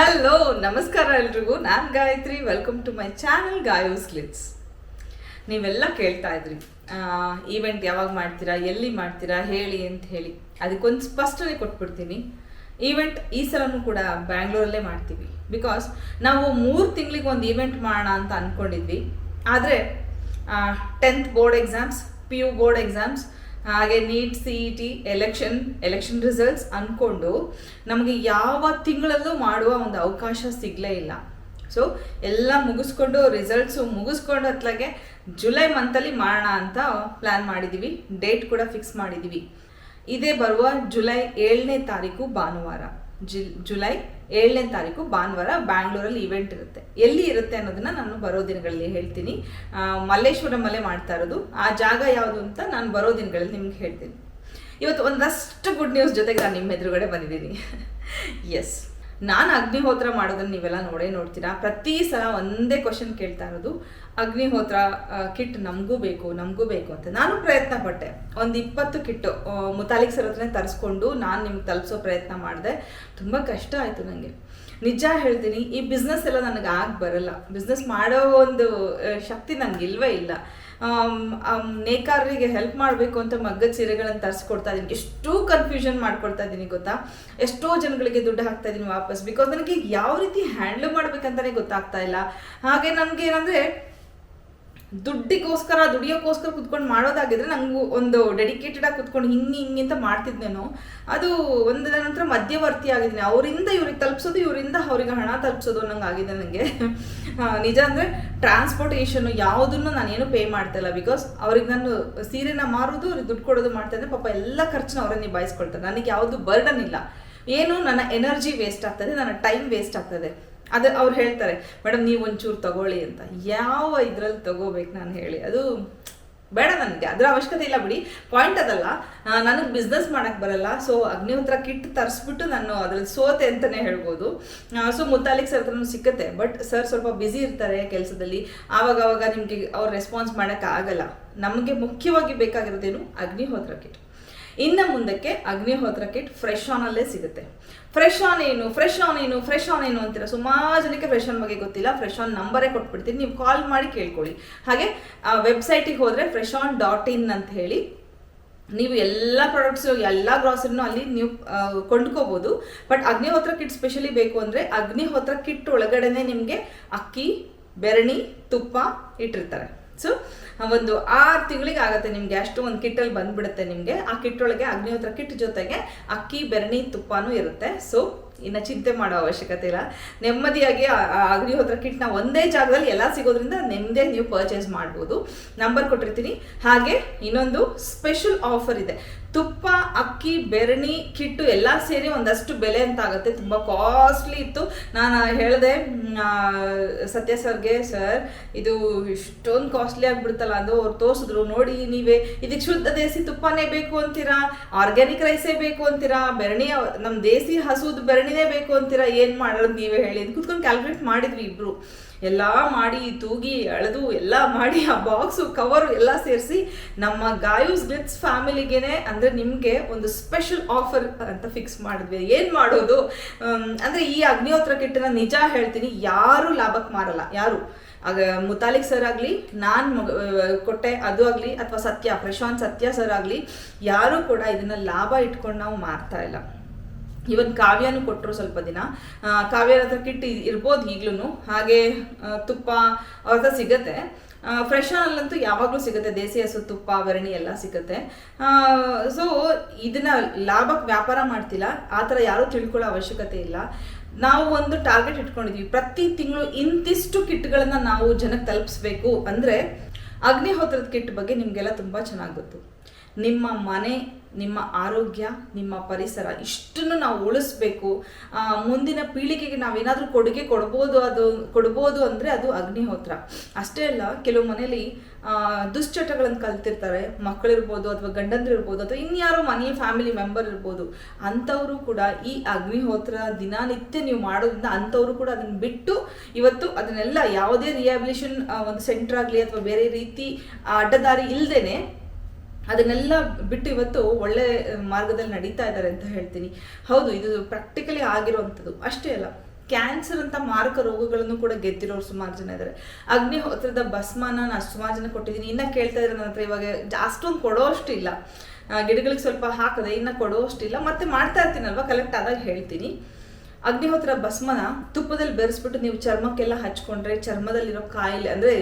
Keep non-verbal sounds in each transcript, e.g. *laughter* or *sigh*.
Hello ನಮಸ್ಕಾರ ಎಲ್ರಿಗೂ. ನಾನು Gayathri. Welcome to my channel Gayos glitz ನೀವೆಲ್ಲ ಕೇಳ್ತಾ ಇದ್ರಿ. ಈವೆಂಟ್ ಯಾವಾಗ ಮಾಡ್ತೀರಾ, ಎಲ್ಲಿ ಮಾಡ್ತೀರಾ, ಹೇಳಿ ಅಂತ ಹೇಳಿ. ಅದಕ್ಕೊಂದು ಸ್ಪಷ್ಟನೆ ಕೊಟ್ಬಿಡ್ತೀನಿ. ಈವೆಂಟ್ ಈ ಸಲನೂ ಕೂಡ ಬ್ಯಾಂಗ್ಳೂರಲ್ಲೇ ಮಾಡ್ತೀವಿ. ಬಿಕಾಸ್ ನಾವು ಮೂರು ತಿಂಗಳಿಗೆ ಒಂದು ಈವೆಂಟ್ ಮಾಡೋಣ ಅಂತ ಅಂದ್ಕೊಂಡಿದ್ವಿ ಆದರೆ tenth board exams P U board exams ಹಾಗೆ NEET C E T election election results ಅಂದ್ಕೊಂಡು ನಮಗೆ ಯಾವ ತಿಂಗಳಲ್ಲೂ ಮಾಡುವ ಒಂದು ಅವಕಾಶ ಸಿಗಲೇ ಇಲ್ಲ. ಸೊ ಎಲ್ಲ ಮುಗಿಸ್ಕೊಂಡು ರಿಸಲ್ಟ್ಸು ಮುಗಿಸ್ಕೊಂಡು ಹತ್ಲಾಗೆ ಜುಲೈ ಮಂತಲ್ಲಿ ಮಾಡೋಣ ಅಂತ ಪ್ಲ್ಯಾನ್ ಮಾಡಿದ್ದೀವಿ ಡೇಟ್ ಕೂಡ ಫಿಕ್ಸ್ ಮಾಡಿದ್ದೀವಿ ಇದೇ ಬರುವ ಜುಲೈ ಏಳನೇ ತಾರೀಕು ಭಾನುವಾರ. ಜಿ ಜುಲೈ ಏಳನೇ ತಾರೀಕು ಭಾನುವಾರ ಬ್ಯಾಂಗ್ಳೂರಲ್ಲಿ ಇವೆಂಟ್ ಇರುತ್ತೆ. ಎಲ್ಲಿ ಇರುತ್ತೆ ಅನ್ನೋದನ್ನ ನಾನು ಬರೋ ದಿನಗಳಲ್ಲಿ ಹೇಳ್ತೀನಿ. ಮಲ್ಲೇಶ್ವರಮಲ್ಲೇ ಮಾಡ್ತಾ ಇರೋದು. ಆ ಜಾಗ ಯಾವುದು ಅಂತ ನಾನು ಬರೋ ದಿನಗಳಲ್ಲಿ ನಿಮ್ಗೆ ಹೇಳ್ತೀನಿ. ಇವತ್ತು ಒಂದಷ್ಟು ಗುಡ್ ನ್ಯೂಸ್ ಜೊತೆಗೆ ನಾನು ನಿಮ್ಮ ಎದುರುಗಡೆ ಬಂದಿದ್ದೀನಿ. *laughs* ಎಸ್ ನಾನು ಅಗ್ನಿಹೋತ್ರ ಮಾಡೋದನ್ನು ನೀವೆಲ್ಲ ನೋಡೇ ನೋಡ್ತೀರಾ? ಪ್ರತಿ ಸಲ ಒಂದೇ ಕ್ವಶನ್ ಕೇಳ್ತಾ ಇರೋದು, ಅಗ್ನಿಹೋತ್ರ ಕಿಟ್ ನಮಗೂ ಬೇಕು ನಮಗೂ ಬೇಕು ಅಂತ. ನಾನು ಪ್ರಯತ್ನ ಪಟ್ಟೆ. ಒಂದು ಇಪ್ಪತ್ತು ಕಿಟ್ಟು ಮುತಾಲಿಕ್ ಸರ್ ಹತ್ರನೇ ತರಿಸ್ಕೊಂಡು ನಾನು ನಿಮ್ಗೆ ತಲುಪಿಸೋ ಪ್ರಯತ್ನ ಮಾಡಿದೆ. ತುಂಬ ಕಷ್ಟ ಆಯಿತು ನನಗೆ ನಿಜ ಹೇಳ್ತೀನಿ, ಈ ಬಿಸ್ನೆಸ್ ಎಲ್ಲ ನನಗೆ ಆಗ ಬರಲ್ಲ. ಬಿಸ್ನೆಸ್ ಮಾಡೋ ಒಂದು ಶಕ್ತಿ ನನಗೆ ಇಲ್ವೇ ಇಲ್ಲ. ನೇಕಾರರಿಗೆ ಹೆಲ್ಪ್ ಮಾಡಬೇಕು ಅಂತ ಮಗ್ಗದ ಸೀರೆಗಳನ್ನು ತರಿಸ್ಕೊಡ್ತಾ ಇದ್ದೀನಿ ಎಷ್ಟು ಕನ್ಫ್ಯೂಷನ್ ಮಾಡ್ಕೊಡ್ತಾ ಇದ್ದೀನಿ ಗೊತ್ತಾ? ಎಷ್ಟೋ ಜನಗಳಿಗೆ ದುಡ್ಡು ಹಾಕ್ತಾ ಇದ್ದೀನಿ ವಾಪಸ್. ಬಿಕಾಸ್ ನನಗೆ ಯಾವ ರೀತಿ ಹ್ಯಾಂಡಲ್ ಮಾಡ್ಬೇಕಂತಲೇ ಗೊತ್ತಾಗ್ತಾ ಇಲ್ಲ. ಹಾಗೆ ನನಗೆ ಏನಂದರೆ ದುಡ್ಡಿಗೋಸ್ಕರ, ದುಡಿಯೋಕ್ಕೋಸ್ಕರ ಕುತ್ಕೊಂಡು ಮಾಡೋದಾಗಿದ್ರೆ ನಂಗೆ ಒಂದು ಡೆಡಿಕೇಟೆಡ್ ಆಗಿ ಕುತ್ಕೊಂಡು ಹಿಂಗೆ ಹಿಂಗೆ ಅಂತ ಮಾಡ್ತಿದ್ನೇನೋ, ಅದು ಒಂದು ನಂತರ ಮಧ್ಯವರ್ತಿ ಆಗಿದ್ದೀನಿ. ಅವರಿಂದ ಇವ್ರಿಗೆ ತಲುಪಿಸೋದು, ಇವರಿಂದ ಅವ್ರಿಗೆ ಹಣ ತಲುಪಿಸೋದು ಅನ್ನಂಗೆ ಆಗಿದೆ ನನಗೆ ನಿಜ ಅಂದರೆ ಟ್ರಾನ್ಸ್ಪೋರ್ಟೇಷನ್ ಯಾವುದನ್ನು ನಾನೇನು ಪೇ ಮಾಡ್ತಾ ಇಲ್ಲ. ಬಿಕಾಸ್ ಅವ್ರಿಗೆ ನಾನು ಸೀರೆನ ಮಾರೋದು, ಅವ್ರಿಗೆ ದುಡ್ಡು ಕೊಡೋದು ಮಾಡ್ತಾ ಪಾಪ ಎಲ್ಲ ಖರ್ಚನ್ನ ಅವರೇ ನಿಭಾಯಿಸ್ಕೊಳ್ತಾರೆ. ನನಗೆ ಯಾವುದು ಬರ್ಡನ್ ಇಲ್ಲ. ಏನು, ನನ್ನ ಎನರ್ಜಿ ವೇಸ್ಟ್ ಆಗ್ತದೆ, ನನ್ನ ಟೈಮ್ ವೇಸ್ಟ್ ಆಗ್ತದೆ. ಅದು ಅವ್ರು ಹೇಳ್ತಾರೆ, ಮೇಡಮ್, ನೀವು ಒಂಚೂರು ತಗೊಳ್ಳಿ ಅಂತ. ಯಾವ ಇದ್ರಲ್ಲಿ ತಗೋಬೇಕು ನಾನು ಹೇಳಿ, ಅದು ಬೇಡ ನನಗೆ, ಅದರ ಅವಶ್ಯಕತೆ ಇಲ್ಲ ಬಿಡಿ. ಪಾಯಿಂಟ್ ಅದಲ್ಲ ನನಗೆ ಬಿಸ್ನೆಸ್ ಮಾಡೋಕ್ಕೆ ಬರಲ್ಲ ಸೊ ಅಗ್ನಿಹೋತ್ರ ಕಿಟ್ ತರಿಸ್ಬಿಟ್ಟು ನಾನು ಅದ್ರಲ್ಲಿ ಸೋತೆ ಅಂತಲೇ ಹೇಳ್ಬೋದು. ಸೊ ಮುತ್ತಾಲಿಕ್ ಸರ್ ಹತ್ರನೂ ಸಿಕ್ಕತ್ತೆ ಬಟ್ ಸರ್ ಸ್ವಲ್ಪ ಬ್ಯುಸಿ ಇರ್ತಾರೆ ಕೆಲಸದಲ್ಲಿ ಆವಾಗ ನಿಮಗೆ ಅವ್ರು ರೆಸ್ಪಾನ್ಸ್ ಮಾಡೋಕ್ಕೆ ಆಗಲ್ಲ. ನಮಗೆ ಮುಖ್ಯವಾಗಿ ಬೇಕಾಗಿರೋದೇನು ಅಗ್ನಿಹೋತ್ರ ಕಿಟ್. ಇನ್ನು ಮುಂದಕ್ಕೆ ಅಗ್ನಿಹೋತ್ರ ಕಿಟ್ ಫ್ರೆಶ್ ಆನಲ್ಲೇ ಸಿಗುತ್ತೆ. ಫ್ರೆಶ್ ಆನ್ ಏನು? ಫ್ರೆಶ್ ಆನ್ ಏನು? ಫ್ರೆಶ್ ಆನ್ ಏನು ಅಂತೀರ? ಸುಮಾರು ಜನಕ್ಕೆ ಫ್ರೆಶ್ ಆನ್ ಬಗ್ಗೆ ಗೊತ್ತಿಲ್ಲ. ಫ್ರೆಶ್ ಆನ್ ನಂಬರೇ ಕೊಟ್ಬಿಡ್ತೀನಿ. ನೀವು ಕಾಲ್ ಮಾಡಿ ಕೇಳ್ಕೊಳ್ಳಿ. ಹಾಗೆ ವೆಬ್ಸೈಟಿಗೆ ಹೋದರೆ ಫ್ರೆಶ್ ಆನ್ ಡಾಟ್ ಇನ್ ಅಂತ ಹೇಳಿ. ನೀವು ಎಲ್ಲ ಪ್ರಾಡಕ್ಟ್ಸ್ ಎಲ್ಲ ಗ್ರಾಸರಿನೂ ಅಲ್ಲಿ ನೀವು ಆ, ಕೊಂಡ್ಕೋಬೋದು. ಬಟ್ ಅಗ್ನಿಹೋತ್ರ ಕಿಟ್ ಸ್ಪೆಷಲಿ ಬೇಕು ಅಂದರೆ ಅಗ್ನಿಹೋತ್ರ ಕಿಟ್ ಒಳಗಡೆನೆ ನಿಮಗೆ ಅಕ್ಕಿ ಬೆರಣಿ ತುಪ್ಪ ಇಟ್ಟಿರ್ತಾರೆ. ಸೊ ಒಂದು ಆರು ತಿಂಗಳಿಗೆ ಆಗುತ್ತೆ ನಿಮಗೆ ಅಷ್ಟು ಒಂದು ಕಿಟ್ಟಲ್ಲಿ ಬಂದ್ಬಿಡುತ್ತೆ ನಿಮಗೆ. ಆ ಕಿಟ್ಟೊಳಗೆ ಅಗ್ನಿಹೋತ್ರ ಕಿಟ್ ಜೊತೆಗೆ ಅಕ್ಕಿ, ಬೆರಣಿ, ತುಪ್ಪನೂ ಇರುತ್ತೆ. ಸೊ ಇನ್ನು ಚಿಂತೆ ಮಾಡೋ ಅವಶ್ಯಕತೆ ಇಲ್ಲ. ನೆಮ್ಮದಿಯಾಗಿ ಅಗ್ನಿಹೋತ್ರ ಕಿಟ್ನ ಒಂದೇ ಜಾಗದಲ್ಲಿ ಎಲ್ಲ ಸಿಗೋದ್ರಿಂದ ನೆಮ್ಮದಿ ನೀವು ಪರ್ಚೇಸ್ ಮಾಡ್ಬೋದು. ನಂಬರ್ ಕೊಟ್ಟಿರ್ತೀನಿ. ಹಾಗೆ ಇನ್ನೊಂದು ಸ್ಪೆಷಲ್ ಆಫರ್ ಇದೆ. ತುಪ್ಪ, ಅಕ್ಕಿ, ಬೆರಣಿ, ಕಿಟ್ಟು ಎಲ್ಲ ಸೇರಿ ಒಂದಷ್ಟು ಬೆಲೆ ಅಂತ ಆಗುತ್ತೆ. ತುಂಬ ಕಾಸ್ಟ್ಲಿ ಇತ್ತು. ನಾನು ಹೇಳಿದೆ ಸತ್ಯ ಸರ್ಗೆ, ಸರ್, ಇದು ಇಷ್ಟೊಂದು ಕಾಸ್ಟ್ಲಿ ಆಗಿಬಿಡ್ತಲ್ಲ ಅದು ಅವ್ರು ತೋರಿಸಿದ್ರು. ನೋಡಿ, ನೀವೇ, ಇದಕ್ಕೆ ಶುದ್ಧ ದೇಸಿ ತುಪ್ಪನೇ ಬೇಕು ಅಂತೀರಾ? ಆರ್ಗ್ಯಾನಿಕ್ ರೈಸೇ ಬೇಕು ಅಂತೀರಾ? ಬೆರಣಿ ನಮ್ಮ ದೇಸಿ ಹಸುದು ಬೆರಣಿನೇ ಬೇಕು ಅಂತೀರಾ? ಏನು ಮಾಡೋದು? ನೀವೇ ಹೇಳಿ. ಕುತ್ಕೊಂಡು ಕ್ಯಾಲ್ಕುಲೇಟ್ ಮಾಡಿದ್ವಿ ಇಬ್ರು. ಎಲ್ಲ ಮಾಡಿ, ತೂಗಿ, ಅಳೆದು, ಎಲ್ಲ ಮಾಡಿ, ಆ ಬಾಕ್ಸು ಕವರು ಎಲ್ಲ ಸೇರಿಸಿ ನಮ್ಮ ಗಾಯೂಸ್ ಗ್ಲಿಟ್ಸ್ ಫ್ಯಾಮಿಲಿಗೇನೆ ಅಂದರೆ ನಿಮಗೆ ಒಂದು ಸ್ಪೆಷಲ್ ಆಫರ್ ಅಂತ ಫಿಕ್ಸ್ ಮಾಡಿದ್ವಿ. ಏನು ಮಾಡೋದು? ಅಂದರೆ ಈ ಅಗ್ನಿಹೋತ್ರ ಕಿಟ್ಟನ್ನ ನಿಜ ಹೇಳ್ತೀನಿ, ಯಾರು ಲಾಭಕ್ಕೆ ಮಾರಲ್ಲ, ಯಾರು. ಆಗ ಮುತಾಲಿಕ್ ಸರ್ ಆಗಲಿ, ನಾನು ಕೊಟ್ಟೆ, ಅದು ಆಗಲಿ, ಅಥವಾ ಸತ್ಯ, ಪ್ರಶಾಂತ್ ಸತ್ಯ ಸರ್ ಆಗಲಿ, ಯಾರೂ ಕೂಡ ಇದನ್ನು ಲಾಭ ಇಟ್ಕೊಂಡು ನಾವು ಮಾರ್ತಾ ಇಲ್ಲ. ಇವನ್ ಕಾವ್ಯನೂ ಕೊಟ್ಟರು ಸ್ವಲ್ಪ ದಿನ. ಕಾವ್ಯ ಹತ್ರ ಕಿಟ್ ಇರ್ಬೋದು ಈಗ್ಲೂ ಹಾಗೆ ತುಪ್ಪ ಅವ್ರ ಹತ್ರ ಸಿಗತ್ತೆ. ಫ್ರೆಶ್ ಅಲ್ಲಂತೂ ಯಾವಾಗಲೂ ಸಿಗುತ್ತೆ. ದೇಸಿ ಹಸು, ತುಪ್ಪ ಬೆರಣಿ ಎಲ್ಲ ಸಿಗುತ್ತೆ. ಸೊ ಇದನ್ನ ಲಾಭಕ್ಕೆ ವ್ಯಾಪಾರ ಮಾಡ್ತಿಲ್ಲ. ಆ ಥರ ಯಾರೂ ತಿಳ್ಕೊಳ್ಳೋ ಅವಶ್ಯಕತೆ ಇಲ್ಲ. ನಾವು ಒಂದು ಟಾರ್ಗೆಟ್ ಇಟ್ಕೊಂಡಿದ್ವಿ. ಪ್ರತಿ ತಿಂಗಳು ಇಂತಿಷ್ಟು ಕಿಟ್ಗಳನ್ನು ನಾವು ಜನಕ್ಕೆ ತಲುಪಿಸ್ಬೇಕು ಅಂದರೆ ಅಗ್ನಿಹೋತ್ರದ ಕಿಟ್ ಬಗ್ಗೆ ನಿಮಗೆಲ್ಲ ತುಂಬ ಚೆನ್ನಾಗಿ ಗೊತ್ತು. ನಿಮ್ಮ ಮನೆ ನಿಮ್ಮ ಆರೋಗ್ಯ ನಿಮ್ಮ ಪರಿಸರ ಇಷ್ಟನ್ನು ನಾವು ಉಳಿಸ್ಬೇಕು. ಮುಂದಿನ ಪೀಳಿಗೆಗೆ ನಾವೇನಾದರೂ ಕೊಡುಗೆ ಕೊಡ್ಬೋದು ಅದು ಕೊಡ್ಬೋದು ಅಂದರೆ ಅದು ಅಗ್ನಿಹೋತ್ರ. ಅಷ್ಟೇ ಅಲ್ಲ ಕೆಲವು ಮನೇಲಿ ಆ, ದುಶ್ಚಟಗಳನ್ನು ಕಲ್ತಿರ್ತಾರೆ. ಮಕ್ಕಳಿರ್ಬೋದು ಅಥವಾ ಗಂಡಂದಿರ್ಬೋದು ಅಥವಾ ಇನ್ಯಾರೋ ಮನೆಯ ಫ್ಯಾಮಿಲಿ ಮೆಂಬರ್ ಇರ್ಬೋದು. ಅಂಥವರು ಕೂಡ ಈ ಅಗ್ನಿಹೋತ್ರ ದಿನನಿತ್ಯ ನೀವು ಮಾಡೋದ್ರಿಂದ ಅಂಥವರು ಕೂಡ ಅದನ್ನು ಬಿಟ್ಟು ಇವತ್ತು ಅದನ್ನೆಲ್ಲ ಯಾವುದೇ ರಿಯಾಬಿಲೇಷನ್ ಒಂದು ಸೆಂಟರ್ ಆಗಲಿ ಅಥವಾ ಬೇರೆ ರೀತಿ ಅಡ್ಡದಾರಿ ಇಲ್ಲದೇನೆ ಅದನ್ನೆಲ್ಲ ಬಿಟ್ಟು ಇವತ್ತು ಒಳ್ಳೆ ಮಾರ್ಗದಲ್ಲಿ ನಡೀತಾ ಇದ್ದಾರೆ ಅಂತ ಹೇಳ್ತೀನಿ. ಹೌದು, ಇದು ಪ್ರಾಕ್ಟಿಕಲಿ ಆಗಿರುವಂಥದ್ದು. ಅಷ್ಟೇ ಅಲ್ಲ ಕ್ಯಾನ್ಸರ್ ಅಂತ ಮಾರಕ ರೋಗಗಳನ್ನು ಕೂಡ ಗೆದ್ದಿರೋರು ಸುಮಾರು ಜನ ಇದ್ದಾರೆ ಅಗ್ನಿಹೋತ್ರದ ಭಸ್ಮಾನ ನಾನು ಸುಮಾರು ಜನ ಕೊಟ್ಟಿದ್ದೀನಿ. ಇನ್ನ ಕೇಳ್ತಾ ಇದ್ರೆ ನನ್ನ ಹತ್ರ ಇವಾಗ, ಅಷ್ಟೊಂದು ಕೊಡೋ ಇಲ್ಲ. ಗಿಡಗಳಿಗೆ ಸ್ವಲ್ಪ ಹಾಕದೆ ಇನ್ನ ಕೊಡೋ ಇಲ್ಲ. ಮತ್ತೆ ಮಾಡ್ತಾ ಇರ್ತೀನಲ್ವಾ? ಕಲೆಕ್ಟ್ ಆದಾಗ ಹೇಳ್ತೀನಿ. ಅಗ್ನಿಹೋತ್ರ ಭಸ್ಮನ ತುಪ್ಪದಲ್ಲಿ ಬೆರೆಸ್ಬಿಟ್ಟು ನೀವು ಚರ್ಮಕ್ಕೆಲ್ಲ ಹಚ್ಕೊಂಡ್ರೆ ಚರ್ಮದಲ್ಲಿರೋ ಕಾಯಿಲೆ, ಅಂದರೆ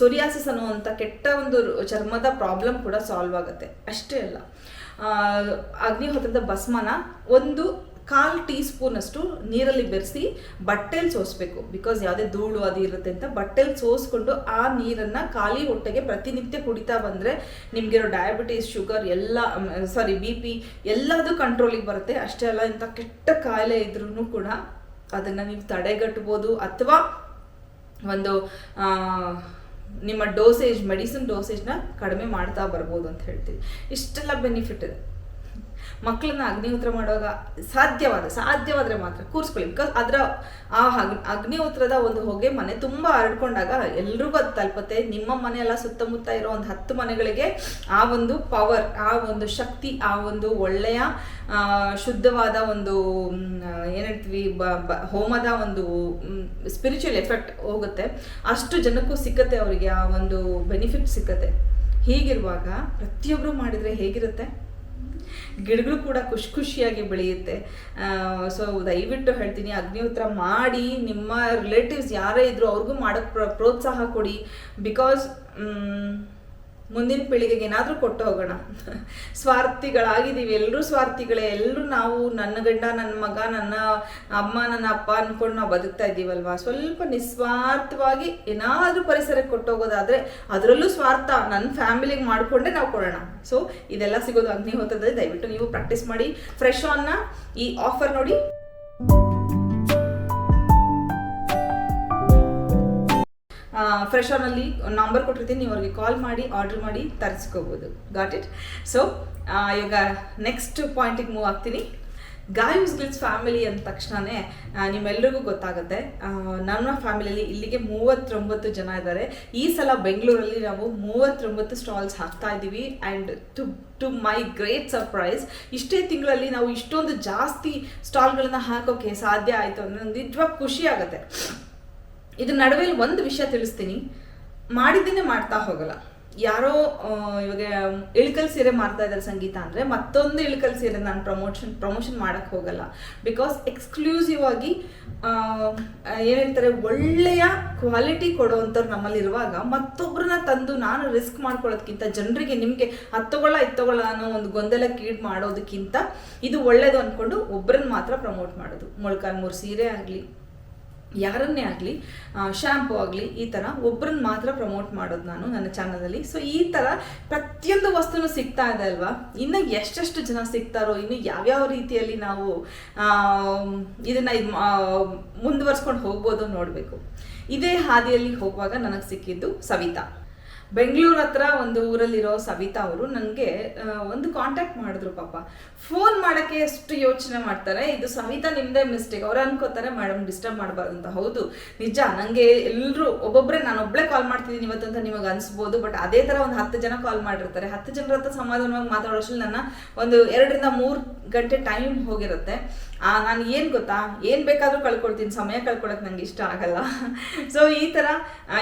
ಸೊರಿಯಾಸಿಸ್ ಅನ್ನುವಂಥ ಕೆಟ್ಟ ಒಂದು ಚರ್ಮದ ಪ್ರಾಬ್ಲಮ್ ಕೂಡ ಸಾಲ್ವ್ ಆಗುತ್ತೆ. ಅಷ್ಟೇ ಅಲ್ಲ. ಅಗ್ನಿಹೋತ್ರದ ಭಸ್ಮನ ಒಂದು ಕಾಲು ಟೀ ಸ್ಪೂನಷ್ಟು ನೀರಲ್ಲಿ ಬೆರೆಸಿ ಬಟ್ಟೆಲಿ ಸೋಸಬೇಕು. ಬಿಕಾಸ್ ಯಾವುದೇ ಧೂಳು ಅದು ಇರುತ್ತೆ ಅಂತ ಬಟ್ಟೆಲಿ ಸೋಸ್ಕೊಂಡು ಆ ನೀರನ್ನು ಖಾಲಿ ಹೊಟ್ಟೆಗೆ ಪ್ರತಿನಿತ್ಯ ಕುಡಿತಾ ಬಂದರೆ ನಿಮಗಿರೋ ಡಯಾಬಿಟೀಸ್ ಶುಗರ್ ಎಲ್ಲ ಸಾರಿ ಬಿ ಪಿ ಎಲ್ಲದೂ ಕಂಟ್ರೋಲಿಗೆ ಬರುತ್ತೆ. ಅಷ್ಟೇ ಅಲ್ಲ, ಇಂಥ ಕೆಟ್ಟ ಕಾಯಿಲೆ ಇದ್ರೂ ಕೂಡ ಅದನ್ನು ನೀವು ತಡೆಗಟ್ಬೋದು ಅಥವಾ ಒಂದು ನಿಮ್ಮ ಡೋಸೇಜ್ ಮೆಡಿಸಿನ್ ಡೋಸೇಜ್ನ ಕಡಿಮೆ ಮಾಡ್ತಾ ಬರ್ಬೋದು ಅಂತ ಹೇಳ್ತೀವಿ. ಇಷ್ಟೆಲ್ಲ ಬೆನಿಫಿಟ್ ಇದೆ. ಮಕ್ಕಳನ್ನ ಅಗ್ನಿಹೋತ್ರ ಮಾಡುವಾಗ ಸಾಧ್ಯವಾದ, ಸಾಧ್ಯವಾದರೆ ಮಾತ್ರ ಕೂರಿಸ್ಕೊಳ್ಳಿ. ಬಿಕಾಸ್ ಅದರ ಆ ಅಗ್- ಅಗ್ನಿಹೋತ್ರದ ಒಂದು ಹೊಗೆ ಮನೆ ತುಂಬ ಹರಡ್ಕೊಂಡಾಗ ಎಲ್ರಿಗೂ ಅದು ತಲುಪುತ್ತೆ. ನಿಮ್ಮ ಮನೆ ಎಲ್ಲ ಸುತ್ತಮುತ್ತ ಇರೋ ಒಂದು ಹತ್ತು ಮನೆಗಳಿಗೆ ಆ ಒಂದು ಪವರ್ ಆ ಒಂದು ಶಕ್ತಿ, ಆ ಒಂದು ಒಳ್ಳೆಯ ಶುದ್ಧವಾದ ಒಂದು ಏನು ಹೇಳ್ತೀವಿ ಹೋಮದ ಒಂದು ಸ್ಪಿರಿಚುವಲ್ ಎಫೆಕ್ಟ್ ಹೋಗುತ್ತೆ. ಅಷ್ಟು ಜನಕ್ಕೂ ಸಿಕ್ಕತ್ತೆ ಅವರಿಗೆ ಆ ಒಂದು ಬೆನಿಫಿಟ್ ಸಿಕ್ಕತ್ತೆ. ಹೀಗಿರುವಾಗ ಪ್ರತಿಯೊಬ್ಬರು ಮಾಡಿದರೆ ಹೇಗಿರುತ್ತೆ? ಗಿಡಗಳು ಕೂಡ ಖುಷಿ ಖುಷಿಯಾಗಿ ಬೆಳೆಯುತ್ತೆ. ಸೊ ದಯವಿಟ್ಟು ಹೇಳ್ತೀನಿ, ಅಗ್ನಿಹೋತ್ರ ಮಾಡಿ, ನಿಮ್ಮ ರಿಲೇಟಿವ್ಸ್ ಯಾರೇ ಇದ್ರು ಅವ್ರಿಗೂ ಮಾಡೋಕ್ಕೆ ಪ್ರ, ಪ್ರೋತ್ಸಾಹ ಕೊಡಿ. ಬಿಕಾಸ್ ಮುಂದಿನ ಪೀಳಿಗೆಗೆ ಏನಾದರೂ ಕೊಟ್ಟು ಹೋಗೋಣ. ಸ್ವಾರ್ಥಿಗಳಾಗಿದ್ದೀವಿ. ಎಲ್ಲರೂ ಸ್ವಾರ್ಥಿಗಳೇ. ಎಲ್ಲರೂ ನಾವು ನನ್ನ ಗಂಡ, ನನ್ನ ಮಗ, ನನ್ನ ಅಮ್ಮ, ನನ್ನ ಅಪ್ಪ ಅಂದ್ಕೊಂಡು ನಾವು ಬದುಕ್ತಾ ಇದ್ದೀವಲ್ವಾ? ಸ್ವಲ್ಪ ನಿಸ್ವಾರ್ಥವಾಗಿ ಏನಾದರೂ ಪರಿಸರಕ್ಕೆ ಕೊಟ್ಟೋಗೋದಾದರೆ ಅದರಲ್ಲೂ ಸ್ವಾರ್ಥ ನನ್ನ ಫ್ಯಾಮಿಲಿಗೆ ಮಾಡಿಕೊಂಡೇ ನಾವು ಕೊಡೋಣ. ಸೊ ಇದೆಲ್ಲ ಸಿಗೋದು ಅಗ್ನಿಹೋತ್ರದಲ್ಲಿ. ದಯವಿಟ್ಟು ನೀವು ಪ್ರಾಕ್ಟೀಸ್ ಮಾಡಿ. ಫ್ರೆಶ್ ಆನ್ನ ಈ ಆಫರ್ ನೋಡಿ. ಫ್ರೆಶ್ ಆನಲ್ಲಿ ನಂಬರ್ ಕೊಟ್ಟಿರ್ತೀನಿ, ನೀವು ಅವ್ರಿಗೆ ಕಾಲ್ ಮಾಡಿ ಆರ್ಡರ್ ಮಾಡಿ ತರಿಸ್ಕೋಬೋದು. ಗಾಟ್ ಇಟ್ ಸೊ ಇವಾಗ ನೆಕ್ಸ್ಟ್ ಪಾಯಿಂಟಿಗೆ ಮೂವ್ ಆಗ್ತೀನಿ. ಗಾಯೂಸ್ ಗಿಲ್ಸ್ ಫ್ಯಾಮಿಲಿ ಅಂದ ತಕ್ಷಣವೇ ನಿಮ್ಮೆಲ್ಲರಿಗೂ ಗೊತ್ತಾಗುತ್ತೆ. ನನ್ನ ಫ್ಯಾಮಿಲಿಯಲ್ಲಿ ಇಲ್ಲಿಗೆ ಮೂವತ್ತೊಂಬತ್ತು ಜನ ಇದ್ದಾರೆ ಈ ಸಲ ಬೆಂಗಳೂರಲ್ಲಿ ನಾವು ಮೂವತ್ತೊಂಬತ್ತು ಸ್ಟಾಲ್ಸ್ ಹಾಕ್ತಾ ಇದ್ದೀವಿ. And to to my great surprise ಇಷ್ಟೇ ತಿಂಗಳಲ್ಲಿ ನಾವು ಇಷ್ಟೊಂದು ಜಾಸ್ತಿ ಸ್ಟಾಲ್ಗಳನ್ನ ಹಾಕೋಕ್ಕೆ ಸಾಧ್ಯ ಆಯಿತು ಅಂದರೆ ನಿಜವಾಗ ಖುಷಿ ಆಗುತ್ತೆ. ಇದ್ರ ನಡುವೆ ಒಂದು ವಿಷಯ ತಿಳಿಸ್ತೀನಿ. ಮಾಡಿದ್ದೇನೆ ಮಾಡ್ತಾ ಹೋಗಲ್ಲ. ಯಾರೋ ಇವಾಗ ಇಳ್ಕಲ್ ಸೀರೆ ಮಾಡ್ತಾ ಇದ್ದಾರೆ ಸಂಗೀತ ಅಂದರೆ, ಮತ್ತೊಂದು ಇಳ್ಕಲ್ ಸೀರೆ ನಾನು ಪ್ರಮೋಷನ್ ಪ್ರಮೋಷನ್ ಮಾಡೋಕ್ಕೆ ಹೋಗಲ್ಲ. ಬಿಕಾಸ್ ಎಕ್ಸ್ಕ್ಲೂಸಿವ್ ಆಗಿ ಏನೇಳ್ತಾರೆ ಒಳ್ಳೆಯ ಕ್ವಾಲಿಟಿ ಕೊಡೋವಂಥವ್ರು ನಮ್ಮಲ್ಲಿ ಇರುವಾಗ ಮತ್ತೊಬ್ಬರನ್ನ ತಂದು ನಾನು ರಿಸ್ಕ್ ಮಾಡ್ಕೊಳ್ಳೋದಕ್ಕಿಂತ ಜನರಿಗೆ ನಿಮಗೆ ಹತ್ತು ತಗೊಳ್ಳ, ಇದು ತಗೊಳ್ಳ ಅನ್ನೋ ಒಂದು ಗೊಂದಲ ಕೀಡ್ ಮಾಡೋದಕ್ಕಿಂತ ಇದು ಒಳ್ಳೆಯದು ಅಂದ್ಕೊಂಡು ಒಬ್ಬರನ್ನ ಮಾತ್ರ ಪ್ರಮೋಟ್ ಮಾಡೋದು. ಮೊಳಕಾಲ್ಮೂರು ಸೀರೆ ಆಗಲಿ ಯಾರನ್ನೇ ಆಗಲಿ ಶ್ಯಾಂಪು ಆಗಲಿ, ಈ ಥರ ಒಬ್ಬರನ್ನ ಮಾತ್ರ ಪ್ರಮೋಟ್ ಮಾಡೋದು ನಾನು ನನ್ನ ಚಾನಲಲ್ಲಿ ಸೊ ಈ ಥರ ಪ್ರತಿಯೊಂದು ವಸ್ತುನೂ ಸಿಗ್ತಾ ಇದೆ ಅಲ್ವಾ? ಇನ್ನು ಎಷ್ಟೆಷ್ಟು ಜನ ಸಿಗ್ತಾರೋ, ಇನ್ನು ಯಾವ್ಯಾವ ರೀತಿಯಲ್ಲಿ ನಾವು ಇದನ್ನು ಇದು ಮುಂದುವರ್ಸ್ಕೊಂಡು ಹೋಗ್ಬೋದು ನೋಡಬೇಕು. ಇದೇ ಹಾದಿಯಲ್ಲಿ ಹೋಗುವಾಗ ನನಗೆ ಸಿಕ್ಕಿದ್ದು ಸವಿತಾ. ಬೆಂಗಳೂರು ಹತ್ರ ಒಂದು ಊರಲ್ಲಿರೋ ಸವಿತಾ ಅವರು ನನಗೆ ಒಂದು ಕಾಂಟ್ಯಾಕ್ಟ್ ಮಾಡಿದ್ರು ಪಾಪ. ಫೋನ್ ಮಾಡೋಕ್ಕೆ ಎಷ್ಟು ಯೋಚನೆ ಮಾಡ್ತಾರೆ, ಇದು ಸವಿತಾ ನಿಮ್ಮದೇ ಮಿಸ್ಟೇಕ್ ಅವ್ರು ಅನ್ಕೋತಾರೆ, ಮೇಡಮ್ ಡಿಸ್ಟರ್ಬ್ ಮಾಡಬಾರ್ದು ಅಂತ. ಹೌದು, ನಿಜ ನನಗೆ ಎಲ್ಲರೂ ಒಬ್ಬೊಬ್ಬರೇ ನಾನು ಒಬ್ಬಳೇ ಕಾಲ್ ಮಾಡ್ತಿದ್ದೀನಿ ಇವತ್ತು ಅಂತ ನಿಮಗೆ ಅನಿಸ್ಬೋದು ಬಟ್ ಅದೇ ಥರ ಒಂದು ಹತ್ತು ಜನ ಕಾಲ್ ಮಾಡಿರ್ತಾರೆ. ಹತ್ತು ಜನರ ಹತ್ರ ಸಮಾಧಾನವಾಗಿ ಮಾತಾಡೋಷ್ಟು ನನ್ನ ಒಂದು ಎರಡರಿಂದ ಮೂರು ಗಂಟೆ ಟೈಮ್ ಹೋಗಿರುತ್ತೆ. ನಾನು ಏನು ಗೊತ್ತಾ? ಏನು ಬೇಕಾದರೂ ಕಳ್ಕೊಳ್ತೀನಿ. ಸಮಯ ಕಳ್ಕೊಳ್ಳೋಕೆ ನಂಗೆ ಇಷ್ಟ ಆಗಲ್ಲ. *laughs* ಸೊ ಈ ಥರ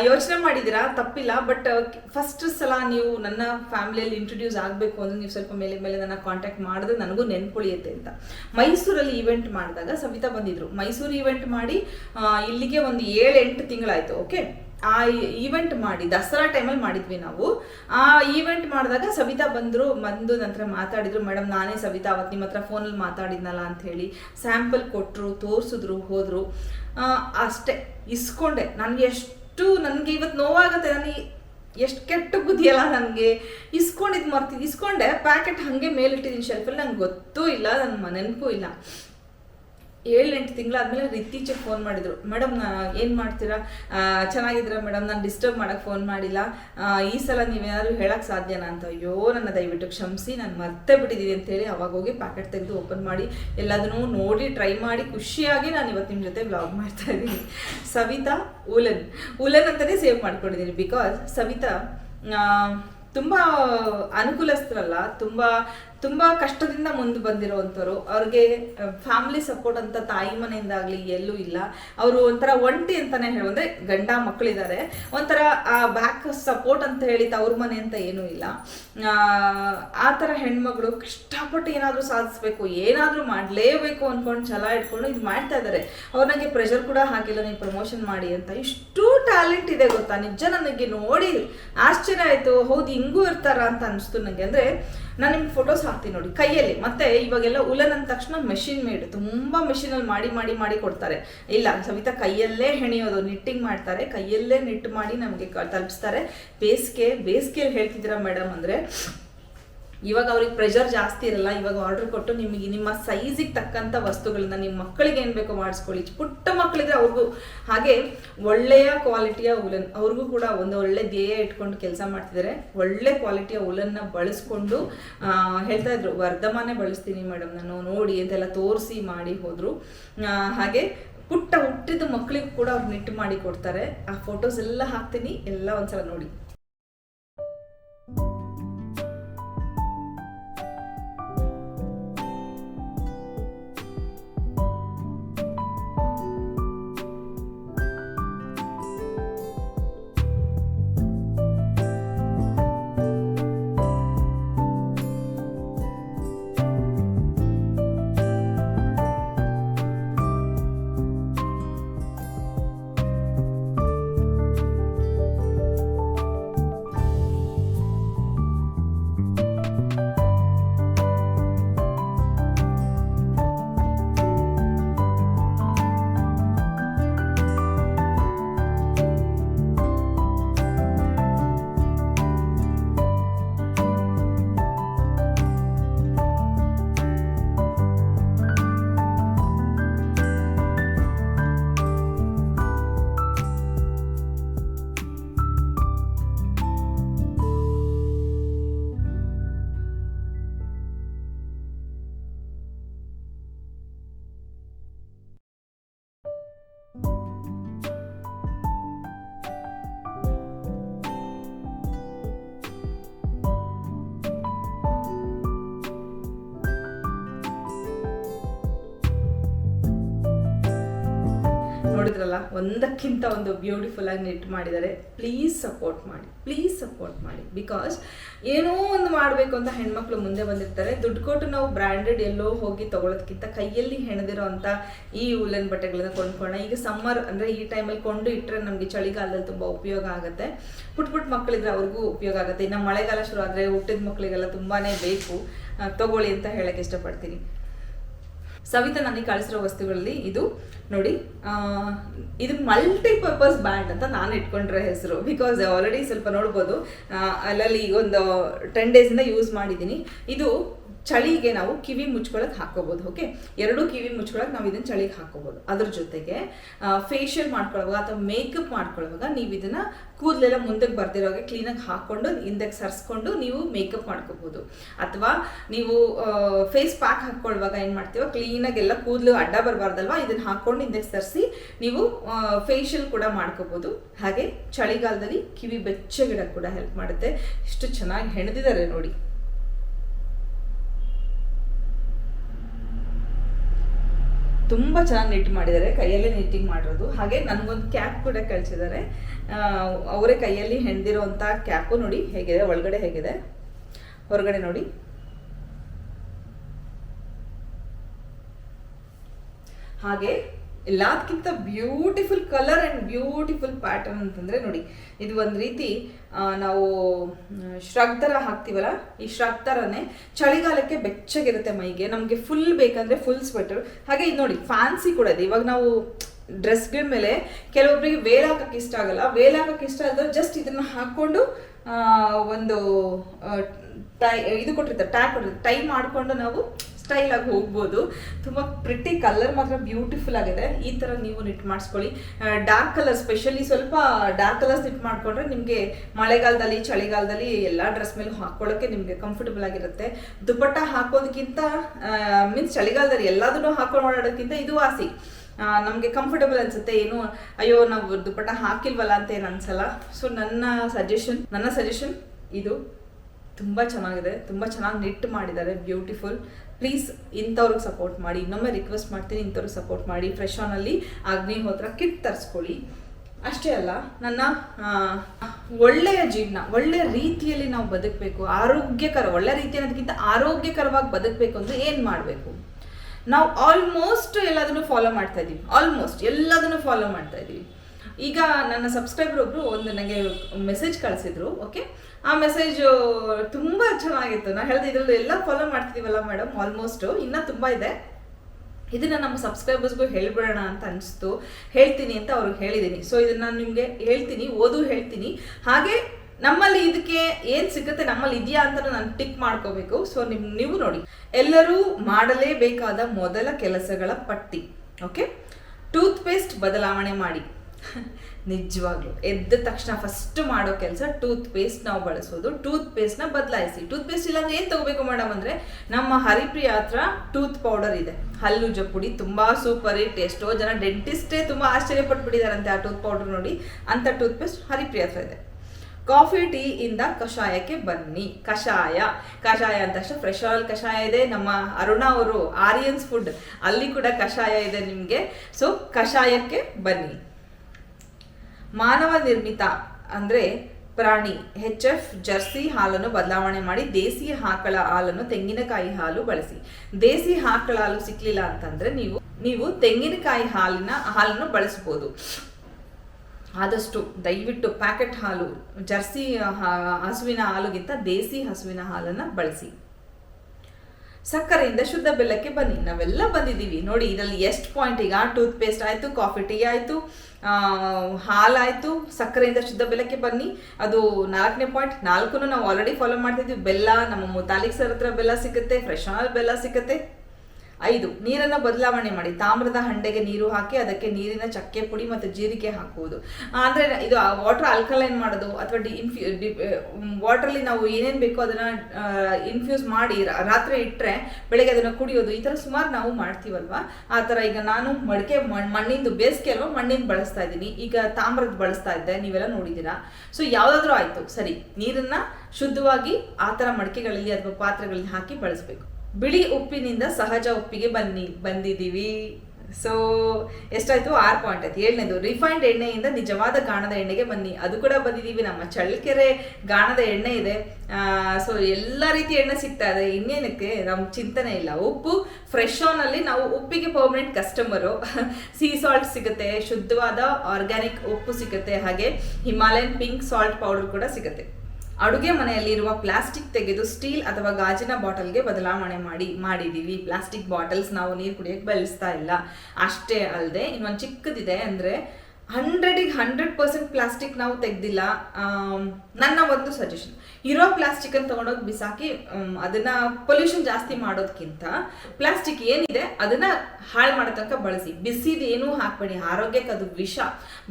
ಯೋಚನೆ ಮಾಡಿದ್ದೀರಾ? ತಪ್ಪಿಲ್ಲ. ಬಟ್ ಫಸ್ಟ್ ಸಲ ನೀವು ನನ್ನ ಫ್ಯಾಮಿಲಿಯಲ್ಲಿ ಇಂಟ್ರೊಡ್ಯೂಸ್ ಆಗಬೇಕು ಅಂದರೆ ನೀವು ಸ್ವಲ್ಪ ಮೇಲೆ ಮೇಲೆ ನನ್ನ ಕಾಂಟ್ಯಾಕ್ಟ್ ಮಾಡಿದ್ರೆ ನನಗೂ ನೆನ್ಪುಳಿಯುತ್ತೆ ಅಂತ. ಮೈಸೂರಲ್ಲಿ ಈವೆಂಟ್ ಮಾಡಿದಾಗ ಸವಿತಾ ಬಂದಿದ್ರು. ಮೈಸೂರು ಈವೆಂಟ್ ಮಾಡಿ ಇಲ್ಲಿಗೆ ಒಂದು ಏಳೆಂಟು ತಿಂಗಳಾಯಿತು ಓಕೆ ಆ ಈವೆಂಟ್ ಮಾಡಿ, ದಸರಾ ಟೈಮಲ್ಲಿ ಮಾಡಿದ್ವಿ ನಾವು. ಆ ಈವೆಂಟ್ ಮಾಡಿದಾಗ ಸವಿತಾ ಬಂದರು, ಬಂದು ನಂತರ ಮಾತಾಡಿದ್ರು, ಮೇಡಮ್, ನಾನೇ ಸವಿತಾ ಅವತ್ತು ನಿಮ್ಮ ಹತ್ರ ಫೋನಲ್ಲಿ ಮಾತಾಡಿದ್ನಲ್ಲ ಅಂಥೇಳಿ ಸ್ಯಾಂಪಲ್ ಕೊಟ್ಟರು ತೋರಿಸಿದ್ರು, ಹೋದರು. ಅಷ್ಟೇ, ಇಸ್ಕೊಂಡೆ. ನನಗೆ ಎಷ್ಟು, ನನಗೆ ಇವತ್ತು ನೋವಾಗುತ್ತೆ, ನನಗೆ ಎಷ್ಟು ಕೆಟ್ಟ ಬುದ್ಧಿಯಲ್ಲ ನನಗೆ. ಇಸ್ಕೊಂಡಿದ್ದು ಮರ್ತಿದ್ದು ಇಸ್ಕೊಂಡೆ ಪ್ಯಾಕೆಟ್ ಹಾಗೆ ಮೇಲಿಟ್ಟಿದ್ದೀನಿ ಶೆಲ್ಫಲ್ಲಿ ನಂಗೆ ಗೊತ್ತೂ ಇಲ್ಲ ನನ್ನ ನೆನಪು ಇಲ್ಲ. ಏಳು ಎಂಟು ತಿಂಗಳಾದ್ಮೇಲೆ ಇತ್ತೀಚೆಗೆ ಫೋನ್ ಮಾಡಿದ್ರು. ಮೇಡಮ್, ನಾ ಏನು ಮಾಡ್ತೀರಾ? ಚೆನ್ನಾಗಿದ್ದೀರಾ ಮೇಡಮ್? ನಾನು ಡಿಸ್ಟರ್ಬ್ ಮಾಡೋಕ್ಕೆ ಫೋನ್ ಮಾಡಿಲ್ಲ. ಈ ಸಲ ನೀವೇನಾದ್ರು ಹೇಳಕ್ಕೆ ಸಾಧ್ಯನಾ? ಅಂತ. ಅಯ್ಯೋ, ನನ್ನ ದಯವಿಟ್ಟು ಕ್ಷಮಿಸಿ, ನಾನು ಮರ್ತೇ ಬಿಟ್ಟಿದ್ದೀನಿ ಅಂತೇಳಿ ಅವಾಗ ಹೋಗಿ ಪ್ಯಾಕೆಟ್ ತೆಗೆದು ಓಪನ್ ಮಾಡಿ ಎಲ್ಲದನ್ನೂ ನೋಡಿ ಟ್ರೈ ಮಾಡಿ ಖುಷಿಯಾಗಿ ನಾನು ಇವತ್ತು ನಿಮ್ಮ ಜೊತೆ ಬ್ಲಾಗ್ ಮಾಡ್ತಾ ಇದ್ದೀನಿ. ಸವಿತಾ ಉಲನ್. ಉಲನ್ ಅಂತಲೇ ಸೇವ್ ಮಾಡ್ಕೊಂಡಿದ್ದೀನಿ ಬಿಕಾಸ್ ಸವಿತಾ ತುಂಬ ಅನುಕೂಲಸ್ಥರಲ್ಲ, ತುಂಬ ತುಂಬ ಕಷ್ಟದಿಂದ ಮುಂದೆ ಬಂದಿರುವಂತವ್ರು ಅವ್ರಿಗೆ ಫ್ಯಾಮಿಲಿ ಸಪೋರ್ಟ್ ಅಂತ ತಾಯಿ ಮನೆಯಿಂದಾಗಲಿ ಎಲ್ಲೂ ಇಲ್ಲ. ಅವರು ಒಂಥರ ಒಂಟಿ ಅಂತಾನೆ ಹೇಳು ಅಂದರೆ ಗಂಡ ಮಕ್ಕಳಿದ್ದಾರೆ ಒಂಥರ ಆ ಬ್ಯಾಕ್ ಸಪೋರ್ಟ್ ಅಂತ ಹೇಳಿ ತವ್ರ ಮನೆ ಅಂತ ಏನೂ ಇಲ್ಲ. ಆ, ಥರ ಹೆಣ್ಮಗಳು ಕಷ್ಟಪಟ್ಟು ಏನಾದರೂ ಸಾಧಿಸ್ಬೇಕು ಏನಾದರೂ ಮಾಡಲೇಬೇಕು ಅಂದ್ಕೊಂಡು ಛಲ ಇಟ್ಕೊಂಡು ಇದು ಮಾಡ್ತಾ ಇದ್ದಾರೆ. ಅವ್ರು ನನಗೆ ಪ್ರೆಷರ್ ಕೂಡ ಹಾಕಿಲ್ಲ ನೀವು ಪ್ರಮೋಷನ್ ಮಾಡಿ ಅಂತ. ಇಷ್ಟು ಟ್ಯಾಲೆಂಟ್ ಇದೆ ಗೊತ್ತಾ? ನಿಜ ನನಗೆ ನೋಡಿ ಆಶ್ಚರ್ಯ ಆಯಿತು. ಹೌದು ಹಿಂಗೂ ಇರ್ತಾರ ಅಂತ ಅನಿಸ್ತು ನನಗೆ ಅಂದರೆ ನಾನು ನಿಮ್ಗೆ ಫೋಟೋಸ್ ಹಾಕ್ತೀನಿ ನೋಡಿ. ಕೈಯಲ್ಲಿ. ಮತ್ತೆ ಇವಾಗೆಲ್ಲ ಉಲನ್ ಅಂದ ತಕ್ಷಣ ಮೆಷಿನ್ ಮೇಡ್ ತುಂಬ ಮೆಷಿನಲ್ಲಿ ಮಾಡಿ ಮಾಡಿ ಮಾಡಿ ಕೊಡ್ತಾರೆ. ಇಲ್ಲ, ಸವಿತಾ ಕೈಯಲ್ಲೇ ಹೆಣಿಯೋದು. ನಿಟ್ಟಿಂಗ್ ಮಾಡ್ತಾರೆ. ಕೈಯಲ್ಲೇ ನಿಟ್ಟು ಮಾಡಿ ನಮಗೆ ತಲುಪಿಸ್ತಾರೆ. ಬೇಸಿಗೆ ಬೇಸಿಗೆಯಲ್ಲಿ ಹೇಳ್ತಿದ್ದೀರಾ ಮೇಡಮ್ ಅಂದರೆ ಇವಾಗ ಅವ್ರಿಗೆ ಪ್ರೆಷರ್ ಜಾಸ್ತಿ ಇರಲ್ಲ, ಇವಾಗ ಆರ್ಡರ್ ಕೊಟ್ಟು ನಿಮಗೆ ನಿಮ್ಮ ಸೈಜಿಗೆ ತಕ್ಕಂಥ ವಸ್ತುಗಳನ್ನ ನಿಮ್ಮ ಮಕ್ಕಳಿಗೆ ಏನು ಬೇಕೋ ಮಾಡಿಸ್ಕೊಳ್ಳಿ. ಪುಟ್ಟ ಮಕ್ಕಳಿದ್ರೆ ಅವ್ರಿಗೂ ಹಾಗೆ ಒಳ್ಳೆಯ ಕ್ವಾಲಿಟಿಯ ಉಲನ್, ಅವ್ರಿಗೂ ಕೂಡ ಒಂದು ಒಳ್ಳೆ ಧ್ಯೇಯ ಇಟ್ಕೊಂಡು ಕೆಲಸ ಮಾಡ್ತಿದ್ದಾರೆ ಒಳ್ಳೆ ಕ್ವಾಲಿಟಿಯ ಉಲನ್ನ ಬಳಸ್ಕೊಂಡು ಹೇಳ್ತಾ ಇದ್ರು, ವರ್ಧಮಾನೆ ಬಳಸ್ತೀನಿ ಮೇಡಮ್ ನಾನು ನೋಡಿ, ಅಂತೆಲ್ಲ ತೋರಿಸಿ ಮಾಡಿ ಹೋದರು. ಹಾಗೆ ಪುಟ್ಟ ಹುಟ್ಟಿದ ಮಕ್ಕಳಿಗೂ ಕೂಡ ಅವ್ರು ನಿಟ್ಟು ಮಾಡಿ ಕೊಡ್ತಾರೆ. ಆ ಫೋಟೋಸ್ ಎಲ್ಲ ಹಾಕ್ತೀನಿ, ಎಲ್ಲ ಒಂದ್ಸಲ ನೋಡಿ. ನೋಡಿದ್ರಲ್ಲ, ಒಂದಕ್ಕಿಂತ ಒಂದು ಬ್ಯೂಟಿಫುಲ್ ಆಗಿ ನಿಟ್ ಮಾಡಿದ್ದಾರೆ ಪ್ಲೀಸ್ ಸಪೋರ್ಟ್ ಮಾಡಿ ಪ್ಲೀಸ್ ಸಪೋರ್ಟ್ ಮಾಡಿ. ಬಿಕಾಸ್ ಏನೋ ಒಂದು ಮಾಡಬೇಕು ಅಂತ ಹೆಣ್ಮಕ್ಳು ಮುಂದೆ ಬಂದಿರ್ತಾರೆ, ದುಡ್ಡು ಕೊಟ್ಟು ನಾವು ಬ್ರ್ಯಾಂಡೆಡ್ ಎಲ್ಲೋ ಹೋಗಿ ತಗೊಳೋದಕ್ಕಿಂತ ಕೈಯಲ್ಲಿ ಹೆಣದಿರೋ ಅಂತ ಈ ಉಲನ್ ಬಟ್ಟೆಗಳನ್ನ ಕೊಂಡ್ಕೊಳ್ಳೋಣ. ಈಗ ಸಮ್ಮರ್ ಅಂದ್ರೆ ಈ ಟೈಮಲ್ಲಿ ಕೊಂಡು ಇಟ್ಟರೆ ನಮಗೆ ಚಳಿಗಾಲದಲ್ಲಿ ತುಂಬ ಉಪಯೋಗ ಆಗುತ್ತೆ. ಪುಟ್ ಪುಟ್ ಮಕ್ಕಳಿದ್ರೆ ಅವ್ರಿಗೂ ಉಪಯೋಗ ಆಗುತ್ತೆ. ಇನ್ನು ಮಳೆಗಾಲ ಶುರು ಆದರೆ ಹುಟ್ಟಿದ ಮಕ್ಕಳಿಗೆಲ್ಲ ತುಂಬಾ ಬೇಕು. ತಗೊಳ್ಳಿ ಅಂತ ಹೇಳಕ್ಕೆ ಇಷ್ಟಪಡ್ತೀನಿ. ಸವಿತಾ ನನಗೆ ಕಳಿಸಿರೋ ವಸ್ತುಗಳಲ್ಲಿ ಇದು ನೋಡಿ ಇದು ಮಲ್ಟಿಪರ್ಪಸ್ ಬ್ಯಾಂಡ್ ಅಂತ ನಾನು ಇಟ್ಕೊಂಡ್ರೆ ಹೆಸರು. ಬಿಕಾಸ್ ಆಲ್ರೆಡಿ ಸ್ವಲ್ಪ ನೋಡ್ಬೋದು ಅಲ್ಲಲ್ಲಿ ಒಂದು ಟೆನ್ ಡೇಸಿಂದ ಯೂಸ್ ಮಾಡಿದ್ದೀನಿ. ಇದು ಚಳಿಗೆ ನಾವು ಕಿವಿ ಮುಚ್ಕೊಳಕ್ಕೆ ಹಾಕೋಬೋದು ಓಕೆ ಎರಡು ಕಿವಿ ಮುಚ್ಕೊಳಕ್ಕೆ ನಾವು ಇದನ್ನ ಚಳಿಗೆ ಹಾಕೋಬೋದು. ಅದ್ರ ಜೊತೆಗೆ ಫೇಶಿಯಲ್ ಮಾಡ್ಕೊಳ್ಳುವಾಗ ಅಥವಾ ಮೇಕಪ್ ಮಾಡ್ಕೊಳ್ಳುವಾಗ ನೀವು ಇದನ್ನ ಕೂದಲೆಲ್ಲ ಮುಂದಕ್ಕೆ ಬರ್ದಿರೋ ಹಾಗೆ ಕ್ಲೀನಾಗಿ ಹಾಕ್ಕೊಂಡು ಹಿಂದಕ್ಕೆ ಸರಿಸ್ಕೊಂಡು ನೀವು ಮೇಕಪ್ ಮಾಡ್ಕೋಬೋದು. ಅಥವಾ ನೀವು ಫೇಸ್ ಪ್ಯಾಕ್ ಹಾಕ್ಕೊಳ್ಳುವಾಗ ಏನು ಮಾಡ್ತೀವೋ ಕ್ಲೀನಾಗಿ ಎಲ್ಲ ಕೂದಲು ಅಡ್ಡ ಬರಬಾರ್ದಲ್ವಾ ಇದನ್ನ ಹಾಕ್ಕೊಂಡು ಹಿಂದಕ್ಕೆ ಸರಿಸಿ ನೀವು ಫೇಶಿಯಲ್ ಕೂಡ ಮಾಡ್ಕೋಬೋದು. ಹಾಗೆ ಚಳಿಗಾಲದಲ್ಲಿ ಕಿವಿ ಬೆಚ್ಚಗಿಡಕ್ಕೆ ಕೂಡ ಹೆಲ್ಪ್ ಮಾಡುತ್ತೆ. ಇಷ್ಟು ಚೆನ್ನಾಗಿ ಹೆಣೆದಿದ್ದಾರೆ ನೋಡಿ. ತುಂಬ ಚೆನ್ನಾಗಿ ನಿಟ್ ಮಾಡಿದ್ದಾರೆ, ಕೈಯಲ್ಲೇ ನಿಟ್ಟಿಂಗ್ ಮಾಡಿರೋದು. ಹಾಗೆ ನನಗೊಂದು ಕ್ಯಾಪ್ ಕೂಡ ಕಳಿಸಿದ್ದಾರೆ. ಅವರೇ ಕೈಯಲ್ಲಿ ಹೆಣ್ದಿರೋಂಥ ಕ್ಯಾಪು ನೋಡಿ ಹೇಗಿದೆ, ಒಳಗಡೆ ಹೇಗಿದೆ. ಹೊರಗಡೆ ನೋಡಿ. ಹಾಗೆ ಎಲ್ಲದಕ್ಕಿಂತ beautiful colour and beautiful pattern ಅಂತಂದರೆ ನೋಡಿ, ಇದು ಒಂದು ರೀತಿ ನಾವು ಶ್ರಗ್ ಥರ ಹಾಕ್ತೀವಲ್ಲ, ಈ ಶ್ರಗ್ ಥರನೇ ಚಳಿಗಾಲಕ್ಕೆ ಬೆಚ್ಚಗಿರುತ್ತೆ ಮೈಗೆ, ನಮಗೆ ಫುಲ್ ಬೇಕಂದರೆ ಫುಲ್ ಸ್ವೆಟರ್ ಹಾಗೆ ಇದು ನೋಡಿ ಫ್ಯಾನ್ಸಿ ಕೂಡ ಇದೆ. ಇವಾಗ ನಾವು ಡ್ರೆಸ್ಗಳ ಮೇಲೆ ಕೆಲವೊಬ್ಬರಿಗೆ ವೇಲ್ ಹಾಕಕ್ಕೆ ಇಷ್ಟ ಆಗಲ್ಲ. ವೇಲ್ ಹಾಕಕ್ಕೆ ಇಷ್ಟ ಆದರೆ ಜಸ್ಟ್ ಇದನ್ನು ಹಾಕ್ಕೊಂಡು ಒಂದು ಟೈ, ಇದು ಕೊಟ್ಟಿರ್ತಾರೆ ಟ್ಯಾಗ್ ಕೊಟ್ಟಿರ್ತಾರೆ. ಟೈ ಮಾಡಿಕೊಂಡು ನಾವು ಸ್ಟೈಲ್ ಆಗಿ ಹೋಗ್ಬೋದು. ತುಂಬ ಪ್ರಿಟಿ ಕಲರ್ ಮಾತ್ರ ಬ್ಯೂಟಿಫುಲ್ ಆಗಿದೆ. ಈ ಥರ ನೀವು ನಿಟ್ ಮಾಡಿಸ್ಕೊಳ್ಳಿ. ಡಾರ್ಕ್ ಕಲರ್ ಸ್ಪೆಷಲಿ ಸ್ವಲ್ಪ ಡಾರ್ಕ್ ಕಲರ್ಸ್ ನಿಟ್ ಮಾಡ್ಕೊಂಡ್ರೆ ನಿಮಗೆ ಮಳೆಗಾಲದಲ್ಲಿ, ಚಳಿಗಾಲದಲ್ಲಿ ಎಲ್ಲ ಡ್ರೆಸ್ ಮೇಲೂ ಹಾಕ್ಕೊಳ್ಳೋಕ್ಕೆ ನಿಮಗೆ ಕಂಫರ್ಟಬಲ್ ಆಗಿರುತ್ತೆ. ದುಪ್ಪಟ್ಟ ಹಾಕೋದಕ್ಕಿಂತ ಮೀನ್ಸ್ ಚಳಿಗಾಲದಲ್ಲಿ ಎಲ್ಲದನ್ನೂ ಹಾಕೊಂಡು ಓಡಾಡೋಕ್ಕಿಂತ ಇದು ವಾಸಿ ನಮಗೆ ಕಂಫರ್ಟಬಲ್ ಅನ್ಸುತ್ತೆ. ಏನು, ಅಯ್ಯೋ, ನಾವು ದುಪ್ಪಟ್ಟ ಹಾಕಿಲ್ವಲ್ಲ ಅಂತ ಏನು ಅನ್ಸಲ್ಲ. ಸೊ ನನ್ನ ಸಜೆಷನ್ ನನ್ನ ಸಜೆಷನ್ ಇದು ತುಂಬ ಚೆನ್ನಾಗಿದೆ. ತುಂಬ ಚೆನ್ನಾಗಿ ನಿಟ್ ಮಾಡಿದ್ದಾರೆ. ಬ್ಯೂಟಿಫುಲ್ ಪ್ಲೀಸ್ ಇಂಥವ್ರಿಗೆ ಸಪೋರ್ಟ್ ಮಾಡಿ. ಇನ್ನೊಮ್ಮೆ ರಿಕ್ವೆಸ್ಟ್ ಮಾಡ್ತೀನಿ, ಇಂಥವ್ರಿಗೆ ಸಪೋರ್ಟ್ ಮಾಡಿ. ಫ್ರೆಶ್ ಆನಲ್ಲಿ ಅಗ್ನಿಹೋತ್ರ ಕಿಟ್ ತರಿಸ್ಕೊಳ್ಳಿ. ಅಷ್ಟೇ ಅಲ್ಲ, ನನ್ನ ಒಳ್ಳೆಯ ಜೀವನ, ಒಳ್ಳೆಯ ರೀತಿಯಲ್ಲಿ ನಾವು ಬದುಕಬೇಕು. ಆರೋಗ್ಯಕರ, ಒಳ್ಳೆ ರೀತಿ ಅನ್ನೋದಕ್ಕಿಂತ ಆರೋಗ್ಯಕರವಾಗಿ ಬದುಕಬೇಕು ಅಂದರೆ ಏನು ಮಾಡಬೇಕು? ನಾವು ಆಲ್ಮೋಸ್ಟ್ ಎಲ್ಲದನ್ನು ಫಾಲೋ ಮಾಡ್ತಾ ಇದ್ದೀವಿ. ಆಲ್ಮೋಸ್ಟ್ ಎಲ್ಲದನ್ನು ಫಾಲೋ ಮಾಡ್ತಾ ಇದ್ದೀವಿ. ಈಗ ನನ್ನ ಸಬ್ಸ್ಕ್ರೈಬರ್ ಒಬ್ಬರು ಒಂದು ನನಗೆ ಮೆಸೇಜ್ ಕಳಿಸಿದ್ರು ಓಕೆ ಆ ಮೆಸೇಜ್ ತುಂಬಾ ಚೆನ್ನಾಗಿತ್ತು. ನಾನು ಹೇಳಿದೆ ಇದರಲ್ಲಿ ಎಲ್ಲ ಫಾಲೋ ಮಾಡ್ತಿದೀವಲ್ಲ ಮೇಡಮ್ ಆಲ್ಮೋಸ್ಟ್ ಇನ್ನೂ ತುಂಬ ಇದೆ. ಇದನ್ನ ನಮ್ಮ ಸಬ್ಸ್ಕ್ರೈಬರ್ಸ್ಗೂ ಹೇಳ್ಬಿಡೋಣ ಅಂತ ಅನಿಸ್ತು. ಹೇಳ್ತೀನಿ ಅಂತ ಅವ್ರಿಗೆ ಹೇಳಿದ್ದೀನಿ ಸೊ ಇದನ್ನ ನಾನು ನಿಮಗೆ ಹೇಳ್ತೀನಿ, ಓದು ಹೇಳ್ತೀನಿ. ಹಾಗೆ ನಮ್ಮಲ್ಲಿ ಇದಕ್ಕೆ ಏನು ಸಿಗುತ್ತೆ, ನಮ್ಮಲ್ಲಿ ಇದೆಯಾ ಅಂತ ನಾನು ಟಿಕ್ ಮಾಡ್ಕೋಬೇಕು. ಸೊ ನಿಮ್, ನೀವು ನೋಡಿ. ಎಲ್ಲರೂ ಮಾಡಲೇಬೇಕಾದ ಮೊದಲ ಕೆಲಸಗಳ ಪಟ್ಟಿ. ಓಕೆ ಟೂತ್ ಪೇಸ್ಟ್ ಬದಲಾವಣೆ ಮಾಡಿ. *laughs* ನಿಜವಾಗ್ಲು. ಎದ್ದ ತಕ್ಷಣ ಫಸ್ಟ್ ಮಾಡೋ ಕೆಲಸ ಟೂತ್ ಪೇಸ್ಟ್ ನಾವು ಬಳಸೋದು. ಟೂತ್ ಪೇಸ್ಟ್ನ ಬದಲಾಯಿಸಿ. ಟೂತ್ ಪೇಸ್ಟ್ ಇಲ್ಲಾಂದ್ರೆ ಏನು ತಗೋಬೇಕು ಮೇಡಮ್ ಅಂದರೆ ನಮ್ಮ ಹರಿಪ್ರಿಯ ಹತ್ರ ಟೂತ್ ಪೌಡರ್ ಇದೆ. ಹಲ್ಲು ಜಪ್ಪುಡಿ ತುಂಬ ಸೂಪರ್ ಇಟ್ ಎಷ್ಟೋ ಜನ ಡೆಂಟಿಸ್ಟೇ ತುಂಬ ಆಶ್ಚರ್ಯಪಟ್ಬಿಟ್ಟಿದಾರಂತೆ ಆ ಟೂತ್ ಪೌಡರ್ ನೋಡಿ. ಅಂಥ ಟೂತ್ ಪೇಸ್ಟ್ ಹರಿಪ್ರಿಯ ಹತ್ರ ಇದೆ. ಕಾಫಿ, ಟೀ ಇಂದ ಕಷಾಯಕ್ಕೆ ಬನ್ನಿ. ಕಷಾಯ. ಕಷಾಯ ಅಂತ ತಕ್ಷಣ ಫ್ರೆಶ್ ಆಯಿಲ್ ಕಷಾಯ ಇದೆ. ನಮ್ಮ ಅರುಣ ಅವರು ಆರಿಯನ್ಸ್ ಫುಡ್ ಅಲ್ಲಿ ಕೂಡ ಕಷಾಯ ಇದೆ ನಿಮಗೆ. ಸೊ ಕಷಾಯಕ್ಕೆ ಬನ್ನಿ. ಮಾನವ ನಿರ್ಮಿತ ಅಂದ್ರೆ ಪ್ರಾಣಿ ಹೆಚ್ ಎಫ್ ಜರ್ಸಿ ಹಾಲನ್ನು ಬದಲಾವಣೆ ಮಾಡಿ ದೇಸಿ ಹಾಕಳ ಹಾಲನ್ನು ತೆಂಗಿನಕಾಯಿ ಹಾಲು ಬಳಸಿ. ದೇಸಿ ಆಕಳ ಹಾಲು ಸಿಕ್ಲಿಲ್ಲ ಅಂತಂದ್ರೆ ನೀವು ನೀವು ತೆಂಗಿನಕಾಯಿ ಹಾಲಿನ, ಹಾಲನ್ನು ಬಳಸಬಹುದು ಆದಷ್ಟು ದಯವಿಟ್ಟು ಪ್ಯಾಕೆಟ್ ಹಾಲು, ಜರ್ಸಿ ಹಸುವಿನ ಹಾಲುಗಿಂತ ದೇಸಿ ಹಸುವಿನ ಹಾಲನ್ನು ಬಳಸಿ. ಸಕ್ಕರೆಯಿಂದ ಶುದ್ಧ ಬೆಲ್ಲಕ್ಕೆ ಬನ್ನಿ. ನಾವೆಲ್ಲ ಬಂದಿದ್ದೀವಿ. ನೋಡಿ, ಇದರಲ್ಲಿ ಎಷ್ಟು ಪಾಯಿಂಟ್ ಈಗ? ಟೂತ್ ಪೇಸ್ಟ್ ಆಯಿತು ಕಾಫಿ ಟೀ ಆಯಿತು. ಹಾಲಾಯಿತು, ಸಕ್ಕರೆಯಿಂದ ಶುದ್ಧ ಬೆಲ್ಲಕ್ಕೆ ಬನ್ನಿ. ಅದು ನಾಲ್ಕನೇ ಪಾಯಿಂಟ್ ನಾಲ್ಕು ನಾವು ಆಲ್ರೆಡಿ ಫಾಲೋ ಮಾಡ್ತಿದ್ವಿ. ಬೆಲ್ಲ, ನಮ್ಮ ಮುತಾಲಿಕ್ ಸರ್ ಹತ್ರ ಬೆಲ್ಲ ಸಿಗುತ್ತೆ ಫ್ರೆಶ್ ಬೆಲ್ಲ ಸಿಗುತ್ತೆ. ಐದು, ನೀರನ್ನು ಬದಲಾವಣೆ ಮಾಡಿ, ತಾಮ್ರದ ಹಂಡೆಗೆ ನೀರು ಹಾಕಿ ಅದಕ್ಕೆ ನೀರಿನ ಚಕ್ಕೆ ಪುಡಿ ಮತ್ತು ಜೀರಿಗೆ ಹಾಕುವುದು. ಅಂದರೆ ಇದು ವಾಟರ್ ಆಲ್ಕಲೈನ್ ಮಾಡೋದು ಅಥವಾ ಡಿ ಇನ್ಫ್ಯೂ ಡಿ ವಾಟ್ರಲ್ಲಿ ನಾವು ಏನೇನು ಬೇಕೋ ಅದನ್ನು ಇನ್ಫ್ಯೂಸ್ ಮಾಡಿ ರಾತ್ರಿ ಇಟ್ಟರೆ ಬೆಳಗ್ಗೆ ಅದನ್ನು ಕುಡಿಯೋದು, ಈ ಥರ ಸುಮಾರು ನಾವು ಮಾಡ್ತೀವಲ್ವಾ? ಆ ಥರ ಈಗ ನಾನು ಮಡಿಕೆ ಮಣ್- ಮಣ್ಣಿಂದು ಬೇಸಿಗೆ ಅಲ್ವಾ ಮಣ್ಣಿನ ಬಳಸ್ತಾ ಇದ್ದೀನಿ. ಈಗ ತಾಮ್ರದ ಬಳಸ್ತಾ ಇದ್ದೆ, ನೀವೆಲ್ಲ ನೋಡಿದ್ದೀರಾ? ಸೊ ಯಾವುದಾದ್ರೂ ಆಯಿತು, ಸರಿ, ನೀರನ್ನು ಶುದ್ಧವಾಗಿ ಆ ಥರ ಮಡಿಕೆಗಳಲ್ಲಿ ಅಥವಾ ಪಾತ್ರೆಗಳಲ್ಲಿ ಹಾಕಿ ಬಳಸಬೇಕು. ಬಿಳಿ ಉಪ್ಪಿನಿಂದ ಸಹಜ ಉಪ್ಪಿಗೆ ಬನ್ನಿ, ಬಂದಿದ್ದೀವಿ. ಸೊ ಎಷ್ಟಾಯ್ತು? ಆರು ಪಾಯಿಂಟ್ ಆಯ್ತು. ಏಳನೇದು ರಿಫೈನ್ಡ್ ಎಣ್ಣೆಯಿಂದ ನಿಜವಾದ ಗಾಣದ ಎಣ್ಣೆಗೆ ಬನ್ನಿ. ಅದು ಕೂಡ ಬಂದಿದ್ದೀವಿ. ನಮ್ಮ ಚಳ್ಳಕೆರೆ ಗಾಣದ ಎಣ್ಣೆ ಇದೆ. ಸೊ ಎಲ್ಲ ರೀತಿ ಎಣ್ಣೆ ಸಿಗ್ತಾ ಇದೆ. ಇನ್ನೇನಕ್ಕೆ? ನಮ್ಮ ಚಿಂತನೆ ಇಲ್ಲ. ಉಪ್ಪು ಫ್ರೆಶ್ ಆನಲ್ಲಿ ನಾವು ಉಪ್ಪಿಗೆ ಪರ್ಮನೆಂಟ್ ಕಸ್ಟಮರು ಸೀ ಸಾಲ್ಟ್ ಸಿಗುತ್ತೆ. ಶುದ್ಧವಾದ ಆರ್ಗ್ಯಾನಿಕ್ ಉಪ್ಪು ಸಿಗುತ್ತೆ. ಹಾಗೆ ಹಿಮಾಲಯನ್ ಪಿಂಕ್ ಸಾಲ್ಟ್ ಪೌಡರ್ ಕೂಡ ಸಿಗುತ್ತೆ. ಅಡುಗೆ ಮನೆಯಲ್ಲಿರುವ ಪ್ಲಾಸ್ಟಿಕ್ ತೆಗೆದು ಸ್ಟೀಲ್ ಅಥವಾ ಗಾಜಿನ ಬಾಟಲ್ಗೆ ಬದಲಾವಣೆ ಮಾಡಿ ಮಾಡಿದ್ದೀವಿ ಪ್ಲಾಸ್ಟಿಕ್ ಬಾಟಲ್ಸ್ ನಾವು ನೀರು ಕುಡಿಯೋಕ್ಕೆ ಬಳಸ್ತಾ ಇಲ್ಲ. ಅಷ್ಟೇ ಅಲ್ಲದೆ ಇನ್ನೊಂದು ಚಿಕ್ಕದಿದೆ ಅಂದರೆ ಹಂಡ್ರೆಡಿಗೆ ಹಂಡ್ರೆಡ್ ಪರ್ಸೆಂಟ್ ಪ್ಲಾಸ್ಟಿಕ್ ನಾವು ತೆಗ್ದಿಲ್ಲ. ನನ್ನ ಒಂದು ಸಜೆಷನ್ ಇರೋ ಪ್ಲಾಸ್ಟಿಕ್ ಅನ್ನು ತಗೊಂಡೋಗಿ ಬಿಸಾಕಿ ಅದನ್ನ ಪೊಲ್ಯೂಷನ್ ಜಾಸ್ತಿ ಮಾಡೋದಕ್ಕಿಂತ ಪ್ಲಾಸ್ಟಿಕ್ ಏನಿದೆ ಅದನ್ನ ಹಾಳು ಮಾಡೋ ತನಕ ಬಳಸಿ. ಬಿಸಿದು ಏನೂ ಹಾಕ್ಬೇಡಿ, ಆರೋಗ್ಯಕ್ಕೆ ಅದು ವಿಷ.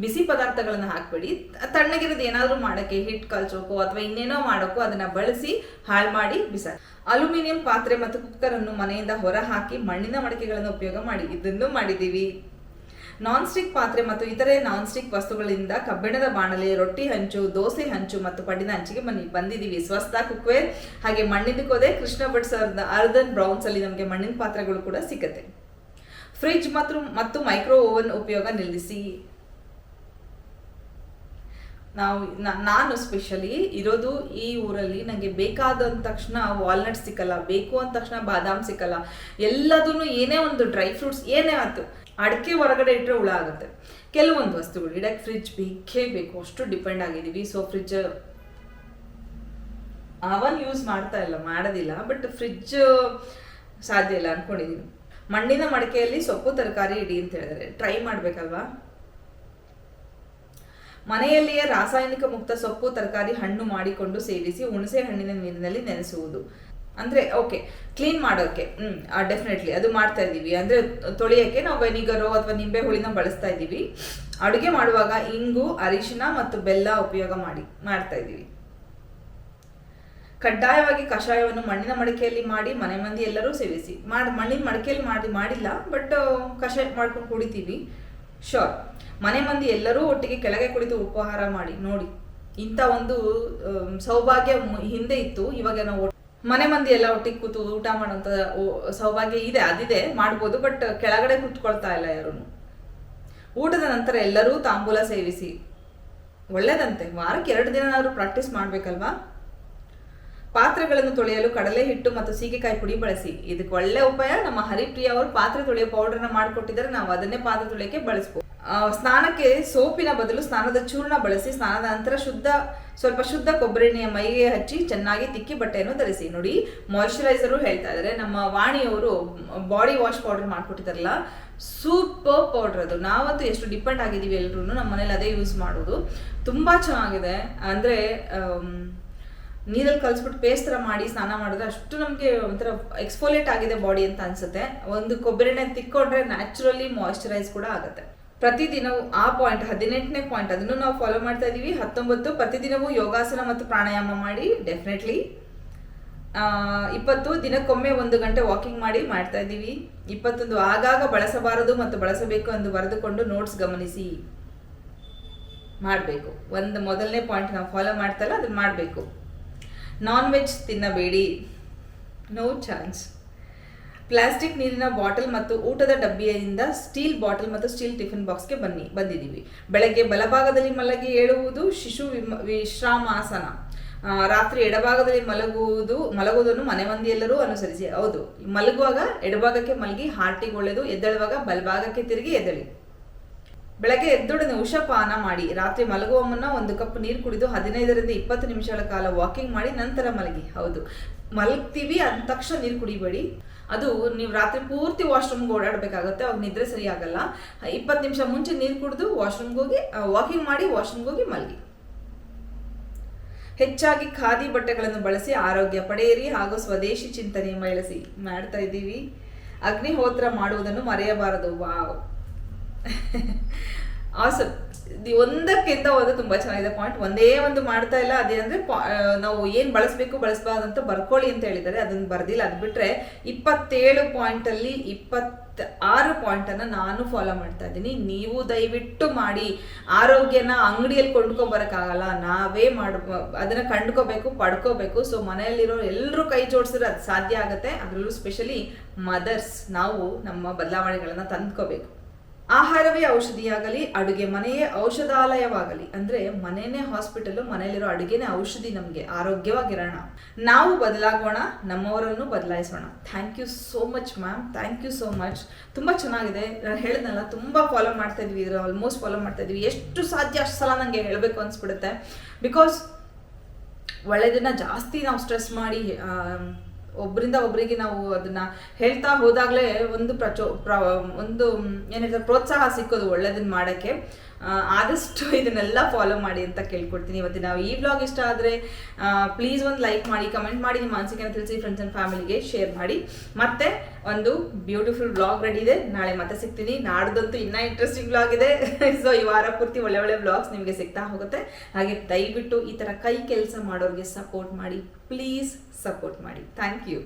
ಬಿಸಿ ಪದಾರ್ಥಗಳನ್ನ ಹಾಕ್ಬೇಡಿ. ತಣ್ಣಗಿರೋದು ಏನಾದರೂ ಮಾಡೋಕ್ಕೆ, ಹಿಟ್ ಕಲ್ಚೋಕೋ ಅಥವಾ ಇನ್ನೇನೋ ಮಾಡೋಕ್ಕೋ ಅದನ್ನ ಬಳಸಿ, ಹಾಳು ಮಾಡಿ ಬಿಸಾಕಿ. ಅಲ್ಯೂಮಿನಿಯಂ ಪಾತ್ರೆ ಮತ್ತು ಕುಕ್ಕರ್ ಅನ್ನು ಮನೆಯಿಂದ ಹೊರ ಹಾಕಿ ಮಣ್ಣಿನ ಮಡಿಕೆಗಳನ್ನು ಉಪಯೋಗ ಮಾಡಿ. ಇದನ್ನು ಮಾಡಿದ್ದೀವಿ. ನಾನ್ ಸ್ಟಿಕ್ ಪಾತ್ರೆ ಮತ್ತು ಇತರೆ ನಾನ್ ಸ್ಟಿಕ್ ವಸ್ತುಗಳಿಂದ ಕಬ್ಬಿಣದ ಬಾಣಲೆ, ರೊಟ್ಟಿ ಹಂಚು, ದೋಸೆ ಹಂಚು ಮತ್ತು ಪಡಿನ ಹಂಚಿಗೆ ಬನ್ನಿ. ಬಂದಿದ್ದೀವಿ. ಸ್ವಸ್ಥ ಕುಕ್ವೇರ್, ಹಾಗೆ ಮಣ್ಣಿನಕ್ಕೋದೆ ಕೃಷ್ಣ ಭಟ್ ಸರ್ದ ಅರ್ಧನ್ ಬ್ರೌನ್ಸ್ ಅಲ್ಲಿ ನಮಗೆ ಮಣ್ಣಿನ ಪಾತ್ರೆಗಳು ಕೂಡ ಸಿಗುತ್ತೆ. ಫ್ರಿಡ್ಜ್ ಮತ್ತು ಮತ್ತು ಮೈಕ್ರೋ ಓವನ್ ಉಪಯೋಗ ನಿಲ್ಲಿಸಿ. ನಾವು ನಾನು ಸ್ಪೆಷಲಿ ಇರೋದು ಈ ಊರಲ್ಲಿ ನನಗೆ ಬೇಕಾದ ತಕ್ಷಣ ವಾಲ್ನಟ್ ಸಿಕ್ಕಲ್ಲ, ಬೇಕು ಅಂದ ತಕ್ಷಣ ಬಾದಾಮ್ ಸಿಕ್ಕಲ್ಲ. ಎಲ್ಲದೂ ಏನೇ ಒಂದು ಡ್ರೈ ಫ್ರೂಟ್ಸ್, ಏನೇ ಆಯ್ತು ಅಡಿಕೆ ಹೊರಗಡೆ ಇಟ್ಟರೆ ಹುಳ ಆಗುತ್ತೆ. ಕೆಲವೊಂದು ವಸ್ತುಗಳು, ಇಡಕ್ಕೆ ಫ್ರಿಜ್ ಬೇಕೇ ಬೇಕು, ಅಷ್ಟು ಡಿಪೆಂಡ್ ಆಗಿದ್ದೀವಿ. ಸೊ ಫ್ರಿಜ್ ಅವನ್ ಯೂಸ್ ಮಾಡ್ತಾ ಇಲ್ಲ, ಮಾಡೋದಿಲ್ಲ. ಬಟ್ ಫ್ರಿಜ್ ಸಾಧ್ಯ ಇಲ್ಲ ಅಂದ್ಕೊಂಡಿದ್ದೀನಿ ಮಣ್ಣಿನ ಮಡಿಕೆಯಲ್ಲಿ ಸೊಪ್ಪು, ತರಕಾರಿ ಇಡಿ ಅಂತ ಹೇಳಿದ್ರೆ. ಟ್ರೈ ಮಾಡಬೇಕಲ್ವಾ? ಮನೆಯಲ್ಲಿಯೇ ರಾಸಾಯನಿಕ ಮುಕ್ತ ಸೊಪ್ಪು, ತರಕಾರಿ ಹಣ್ಣು ಮಾಡಿಕೊಂಡು ಸೇವಿಸಿ, ಹುಣಸೆ ಹಣ್ಣಿನ ನೀರಿನಲ್ಲಿ ನೆನೆಸುವುದು. ಅಂದ್ರೆ ಓಕೆ ಕ್ಲೀನ್ ಮಾಡೋಕೆ, ಹ್ಮ್ ಡೆಫಿನೆಟ್ಲಿ ಅದು ಮಾಡ್ತಾ ಇದ್ದೀವಿ. ಅಂದ್ರೆ, ತೊಳೆಯೋಕ್ಕೆ ನಾವು ವೆನಿಗರು ಅಥವಾ ನಿಂಬೆ ಹುಳಿನ ಬಳಸ್ತಾ ಇದ್ದೀವಿ. ಅಡುಗೆ ಮಾಡುವಾಗ ಇಂಗು, ಅರಿಶಿನ ಮತ್ತು ಬೆಲ್ಲ ಉಪಯೋಗ ಮಾಡಿ, ಮಾಡ್ತಾ ಇದ್ದೀವಿ. ಕಡ್ಡಾಯವಾಗಿ ಕಷಾಯವನ್ನು ಮಣ್ಣಿನ ಮಡಿಕೆಯಲ್ಲಿ ಮಾಡಿ, ಮನೆ ಮಂದಿ ಎಲ್ಲರೂ ಸೇವಿಸಿ. ಮಾಡಿ, ಮಣ್ಣಿನ ಮಡಿಕೆಯಲ್ಲಿ ಮಾಡಿ, ಮಾಡಿಲ್ಲ ಬಟ್ ಕಷಾಯ ಮಾಡ್ಕೊಂಡು ಕುಡಿತೀವಿ. ಶೋರ್ ಮನೆ ಮಂದಿ ಎಲ್ಲರೂ ಒಟ್ಟಿಗೆ ಕೆಳಗೆ ಕುಳಿತು ಉಪಹಾರ ಮಾಡಿ, ನೋಡಿ. ಇಂಥ ಒಂದು ಸೌಭಾಗ್ಯ ಹಿಂದೆ ಇತ್ತು. ಇವಾಗ ನಾವು ಮನೆ ಮಂದಿ ಎಲ್ಲ ಒಟ್ಟಿಗೆ ಕೂತು ಊಟ ಮಾಡುವಂತ ಸೌಭಾಗ್ಯ ಇದೆ, ಅದಿದೆ, ಮಾಡ್ಬೋದು ಬಟ್ ಕೆಳಗಡೆ ಕೂತ್ಕೊಳ್ತಾ ಇಲ್ಲ ಯಾರೂ ಊಟದ ನಂತರ ಎಲ್ಲರೂ ತಾಂಬೂಲ ಸೇವಿಸಿ. ಒಳ್ಳೇದಂತೆ, ವಾರಕ್ಕೆ ಎರಡು ದಿನನಾದರೂ ಪ್ರಾಕ್ಟೀಸ್ ಮಾಡ್ಬೇಕಲ್ವಾ? ಪಾತ್ರೆಗಳನ್ನು ತೊಳೆಯಲು ಕಡಲೆ ಹಿಟ್ಟು ಮತ್ತು ಸೀಗೆಕಾಯಿ ಪುಡಿ ಬಳಸಿ. ಇದಕ್ಕೆ ಒಳ್ಳೆ ಉಪಾಯ, ನಮ್ಮ ಹರಿಪ್ರಿಯ ಅವರು ಪಾತ್ರೆ ತೊಳೆಯೋ ಪೌಡರ್ನ ಮಾಡಿಕೊಟ್ಟಿದ್ದಾರೆ, ನಾವು ಅದನ್ನೇ ಪಾತ್ರೆ ತೊಳೆಯಕ್ಕೆ ಬಳಸ್ಬೋದು. ಸ್ನಾನಕ್ಕೆ ಸೋಪಿನ ಬದಲು ಸ್ನಾನದ ಚೂರ್ಣ ಬಳಸಿ ಸ್ನಾನದ ನಂತರ ಶುದ್ಧ, ಸ್ವಲ್ಪ ಶುದ್ಧ ಕೊಬ್ಬರಿ ಎಣ್ಣೆಯ ಮೈಗೆ ಹಚ್ಚಿ ಚೆನ್ನಾಗಿ ತಿಕ್ಕಿ ಬಟ್ಟೆಯನ್ನು ಧರಿಸಿ. ನೋಡಿ ಮಾಯಿಶ್ಚರೈಸರು ಹೇಳ್ತಾ ಇದ್ದಾರೆ ನಮ್ಮ ವಾಣಿಯವರು ಬಾಡಿ ವಾಶ್ ಪೌಡರ್ ಮಾಡಿಕೊಟ್ಟಿದ್ದಾರಲ್ಲ ಸೂಪರ್ ಪೌಡರ್ ಅದು. ನಾವಂತೂ ಎಷ್ಟು ಡಿಪೆಂಡ್ ಆಗಿದ್ದೀವಿ ಎಲ್ಲರೂ ನಮ್ಮ ಮನೇಲಿ ಅದೇ ಯೂಸ್ ಮಾಡೋದು. ತುಂಬ ಚೆನ್ನಾಗಿದೆ. ಅಂದರೆ ನೀರಲ್ಲಿ ಕಲಿಸ್ಬಿಟ್ಟು ಪೇಸ್ಟ್ ಥರ ಮಾಡಿ ಸ್ನಾನ ಮಾಡಿದ್ರೆ ಅಷ್ಟು ನಮಗೆ ಒಂಥರ ಎಕ್ಸ್ಫೋಲೇಟ್ ಆಗಿದೆ ಬಾಡಿ ಅಂತ ಅನ್ಸುತ್ತೆ. ಒಂದು ಕೊಬ್ಬರಿ ಎಣ್ಣೆ ತಿಕ್ಕೊಂಡ್ರೆ ನ್ಯಾಚುರಲಿ ಮಾಯಿಶ್ಚರೈಸ್ ಕೂಡ ಆಗುತ್ತೆ. ಪ್ರತಿದಿನವೂ ಆ ಪಾಯಿಂಟ್ ಹದಿನೆಂಟನೇ ಪಾಯಿಂಟ್ ಅದನ್ನು ನಾವು ಫಾಲೋ ಮಾಡ್ತಾ ಇದ್ದೀವಿ ಹತ್ತೊಂಬತ್ತು, ಪ್ರತಿದಿನವೂ ಯೋಗಾಸನ ಮತ್ತು ಪ್ರಾಣಾಯಾಮ ಮಾಡಿ ಡೆಫಿನೆಟ್ಲಿ ಇಪ್ಪತ್ತು, ದಿನಕ್ಕೊಮ್ಮೆ ಒಂದು ಗಂಟೆ ವಾಕಿಂಗ್ ಮಾಡಿ ಮಾಡ್ತಾ ಇದ್ದೀವಿ ಇಪ್ಪತ್ತೊಂದು, ಆಗಾಗ ಬಳಸಬಾರದು ಮತ್ತು ಬಳಸಬೇಕು ಎಂದು ಬರೆದುಕೊಂಡು ನೋಟ್ಸ್ ಗಮನಿಸಿ ಮಾಡಬೇಕು. ಒಂದು ಮೊದಲನೇ ಪಾಯಿಂಟ್ ನಾವು ಫಾಲೋ ಮಾಡ್ತಲ್ಲ, ಅದನ್ನ ಮಾಡಬೇಕು. ನಾನ್ ವೆಜ್ ತಿನ್ನಬೇಡಿ. ನೋ ಚಾನ್ಸ್ ಪ್ಲಾಸ್ಟಿಕ್ ನೀರಿನ ಬಾಟಲ್ ಮತ್ತು ಊಟದ ಡಬ್ಬಿಯಿಂದ ಸ್ಟೀಲ್ ಬಾಟಲ್ ಮತ್ತು ಸ್ಟೀಲ್ ಟಿಫಿನ್ ಬಾಕ್ಸ್ಗೆ ಬನ್ನಿ, ಬಂದಿದ್ದೀವಿ. ಬೆಳಗ್ಗೆ ಬಲಭಾಗದಲ್ಲಿ ಮಲಗಿ ಏಳುವುದು ಶಿಶು ವಿಶ್ರಾಮಾಸನ. ರಾತ್ರಿ ಎಡಭಾಗದಲ್ಲಿ ಮಲಗುವುದು, ಮಲಗುವುದನ್ನು ಮನೆ ಮಂದಿಯೆಲ್ಲರೂ ಅನುಸರಿಸಿ. ಹೌದು, ಮಲಗುವಾಗ ಎಡಭಾಗಕ್ಕೆ ಮಲಗಿ ಹಾರ್ಟಿಗೆ ಒಳ್ಳೆಯದು, ಎದ್ದಳುವಾಗ ಬಲಭಾಗಕ್ಕೆ ತಿರುಗಿ ಎದ್ದಳಿ. ಬೆಳಗ್ಗೆ ಎದ್ದೊಡನೆ ಉಷಪಾನ ಮಾಡಿ, ರಾತ್ರಿ ಮಲಗುವ ಮುನ್ನ ಒಂದು ಕಪ್ ನೀರು ಕುಡಿದು ಹದಿನೈದರಿಂದ ಇಪ್ಪತ್ತು ನಿಮಿಷಗಳ ಕಾಲ ವಾಕಿಂಗ್ ಮಾಡಿ ನಂತರ ಮಲಗಿ. ಹೌದು, ಮಲಗ್ತೀವಿ ಅಂದ ತಕ್ಷಣ ನೀರು ಕುಡಿಬೇಡಿ. ಅದು ನೀವು ರಾತ್ರಿ ಪೂರ್ತಿ ವಾಶ್ರೂಮ್ಗೆ ಓಡಾಡಬೇಕಾಗುತ್ತೆ, ಅವಾಗ ನಿದ್ರೆ ಸರಿ ಆಗಲ್ಲ ಇಪ್ಪತ್ತು ನಿಮಿಷ ಮುಂಚೆ ನೀರು ಕುಡಿದು ವಾಶ್ರೂಮ್ಗೆ ಹೋಗಿ ವಾಕಿಂಗ್ ಮಾಡಿ ವಾಶ್ರೂಮ್ಗೆ ಹೋಗಿ ಮಲಗಿ. ಹೆಚ್ಚಾಗಿ ಖಾದಿ ಬಟ್ಟೆಗಳನ್ನು ಬಳಸಿ ಆರೋಗ್ಯ ಪಡೆಯಿರಿ ಹಾಗೂ ಸ್ವದೇಶಿ ಚಿಂತನೆ ಬಳಸಿ ಮಾಡ್ತಾ ಇದ್ದೀವಿ. ಅಗ್ನಿಹೋತ್ರ ಮಾಡುವುದನ್ನು ಮರೆಯಬಾರದು. ವಾವ್. *laughs* ಆಸಮ್ ಒಂದಕ್ಕಿಂತ ಒಂದು ತುಂಬಾ ಚೆನ್ನಾಗಿದೆ ಪಾಯಿಂಟ್. ಒಂದೇ ಒಂದು ಮಾಡ್ತಾ ಇಲ್ಲ ಅದೇನಂದ್ರೆ ನಾವು ಏನ್ ಬಳಸಬೇಕು ಬಳಸಬಾರ್ದು ಅಂತ ಬರ್ಕೊಳ್ಳಿ ಅಂತ ಹೇಳಿದ್ದಾರೆ. ಅದನ್ನ ಬರ್ದಿಲ್ಲ. ಅದು ಬಿಟ್ರೆ ಇಪ್ಪತ್ತೇಳು ಪಾಯಿಂಟ್ ಅಲ್ಲಿ ಇಪ್ಪತ್ ಆರು ಪಾಯಿಂಟ್ ಅನ್ನ ನಾನು ಫಾಲೋ ಮಾಡ್ತಾ ಇದ್ದೀನಿ. ನೀವು ದಯವಿಟ್ಟು ಮಾಡಿ ಆರೋಗ್ಯನ ಅಂಗಡಿಯಲ್ಲಿ ಕೊಂಡ್ಕೊಂಡ್ ಬರಕ್ಕಾಗಲ್ಲ ನಾವೇ ಮಾಡ, ಅದನ್ನ ಕಂಡ್ಕೋಬೇಕು, ಪಡ್ಕೋಬೇಕು. ಸೊ ಮನೆಯಲ್ಲಿರೋ ಎಲ್ಲರೂ ಕೈ ಜೋಡಿಸಿದ್ರೆ ಅದು ಸಾಧ್ಯ ಆಗುತ್ತೆ. ಅದರಲ್ಲೂ ಸ್ಪೆಷಲಿ ಮದರ್ಸ್ ನಾವು ನಮ್ಮ ಬದಲಾವಣೆಗಳನ್ನ ತಂದ್ಕೋಬೇಕು. ಆಹಾರವೇ ಔಷಧಿಯಾಗಲಿ, ಅಡುಗೆ ಮನೆಯೇ ಔಷಧಾಲಯವಾಗಲಿ ಅಂದ್ರೆ ಮನೆಯೇ ಹಾಸ್ಪಿಟಲ್, ಮನೆಯಲ್ಲಿರೋ ಅಡುಗೆನೇ ಔಷಧಿ ನಮಗೆ ಆರೋಗ್ಯವಾಗಿರೋಣ. ನಾವು ಬದಲಾಗೋಣ, ನಮ್ಮವರನ್ನು ಬದಲಾಯಿಸೋಣ. Thank you so much ma'am thank you so much ತುಂಬ ಚೆನ್ನಾಗಿದೆ. ನಾನು ಹೇಳಿದ್ನಲ್ಲ, ತುಂಬ ಫಾಲೋ ಮಾಡ್ತಾ ಇದ್ವಿ ಇದ್ರ ಆಲ್ಮೋಸ್ಟ್ ಫಾಲೋ ಮಾಡ್ತಾ ಇದ್ವಿ. ಎಷ್ಟು ಸಾಧ್ಯ ಅಷ್ಟು ಸಲ ನನಗೆ ಹೇಳಬೇಕು ಅನ್ಸ್ಬಿಡುತ್ತೆ. ಬಿಕಾಸ್ ಒಳ್ಳೆಯದನ್ನ ಜಾಸ್ತಿ ನಾವು ಸ್ಟ್ರೆಸ್ ಮಾಡಿ ಆಮ್, ಒಬ್ಬರಿಗೆ ನಾವು ಅದನ್ನ ಹೇಳ್ತಾ ಹೋದಾಗಲೇ ಒಂದು ಪ್ರಚೋ ಪ್ರ ಒಂದು ಮ್, ಏನ್ ಹೇಳ್ತಾರೆ ಪ್ರೋತ್ಸಾಹ ಸಿಕ್ಕೋದು ಒಳ್ಳೇದನ್ನ ಮಾಡೋಕ್ಕೆ. ಆದಷ್ಟು ಇದನ್ನೆಲ್ಲ ಫಾಲೋ ಮಾಡಿ ಅಂತ ಕೇಳ್ಕೊಡ್ತೀನಿ. ನಾವು ಈ ವ್ಲಾಗ್ ಇಷ್ಟ ಆದರೆ ಪ್ಲೀಸ್ ಒಂದು ಲೈಕ್ ಮಾಡಿ ಕಮೆಂಟ್ ಮಾಡಿ, ನಿಮ್ಮ ಅನಿಸಿಕೆನ ತಿಳಿಸಿ ಫ್ರೆಂಡ್ಸ್ ಆ್ಯಂಡ್ ಫ್ಯಾಮಿಲಿಗೆ ಶೇರ್ ಮಾಡಿ. ಮತ್ತೆ ಒಂದು ಬ್ಯೂಟಿಫುಲ್ ವ್ಲಾಗ್ ರೆಡಿ ಇದೆ. ನಾಳೆ ಮತ್ತೆ ಸಿಗ್ತೀನಿ. ನಾಡ್ದಂತೂ ಇನ್ನೂ ಇಂಟ್ರೆಸ್ಟಿಂಗ್ ವ್ಲಾಗ್ ಇದೆ. *laughs* ಸೊ ಈ ವಾರ ಪೂರ್ತಿ ಒಳ್ಳೆ ಒಳ್ಳೆ ವ್ಲಾಗ್ಸ್ ನಿಮಗೆ ಸಿಗ್ತಾ ಹೋಗುತ್ತೆ. ಹಾಗೆ ದಯವಿಟ್ಟು ಈ ಥರ ಕೈ ಕೆಲಸ ಮಾಡೋರಿಗೆ ಸಪೋರ್ಟ್ ಮಾಡಿ. ಪ್ಲೀಸ್ ಸಪೋರ್ಟ್ ಮಾಡಿ. Thank you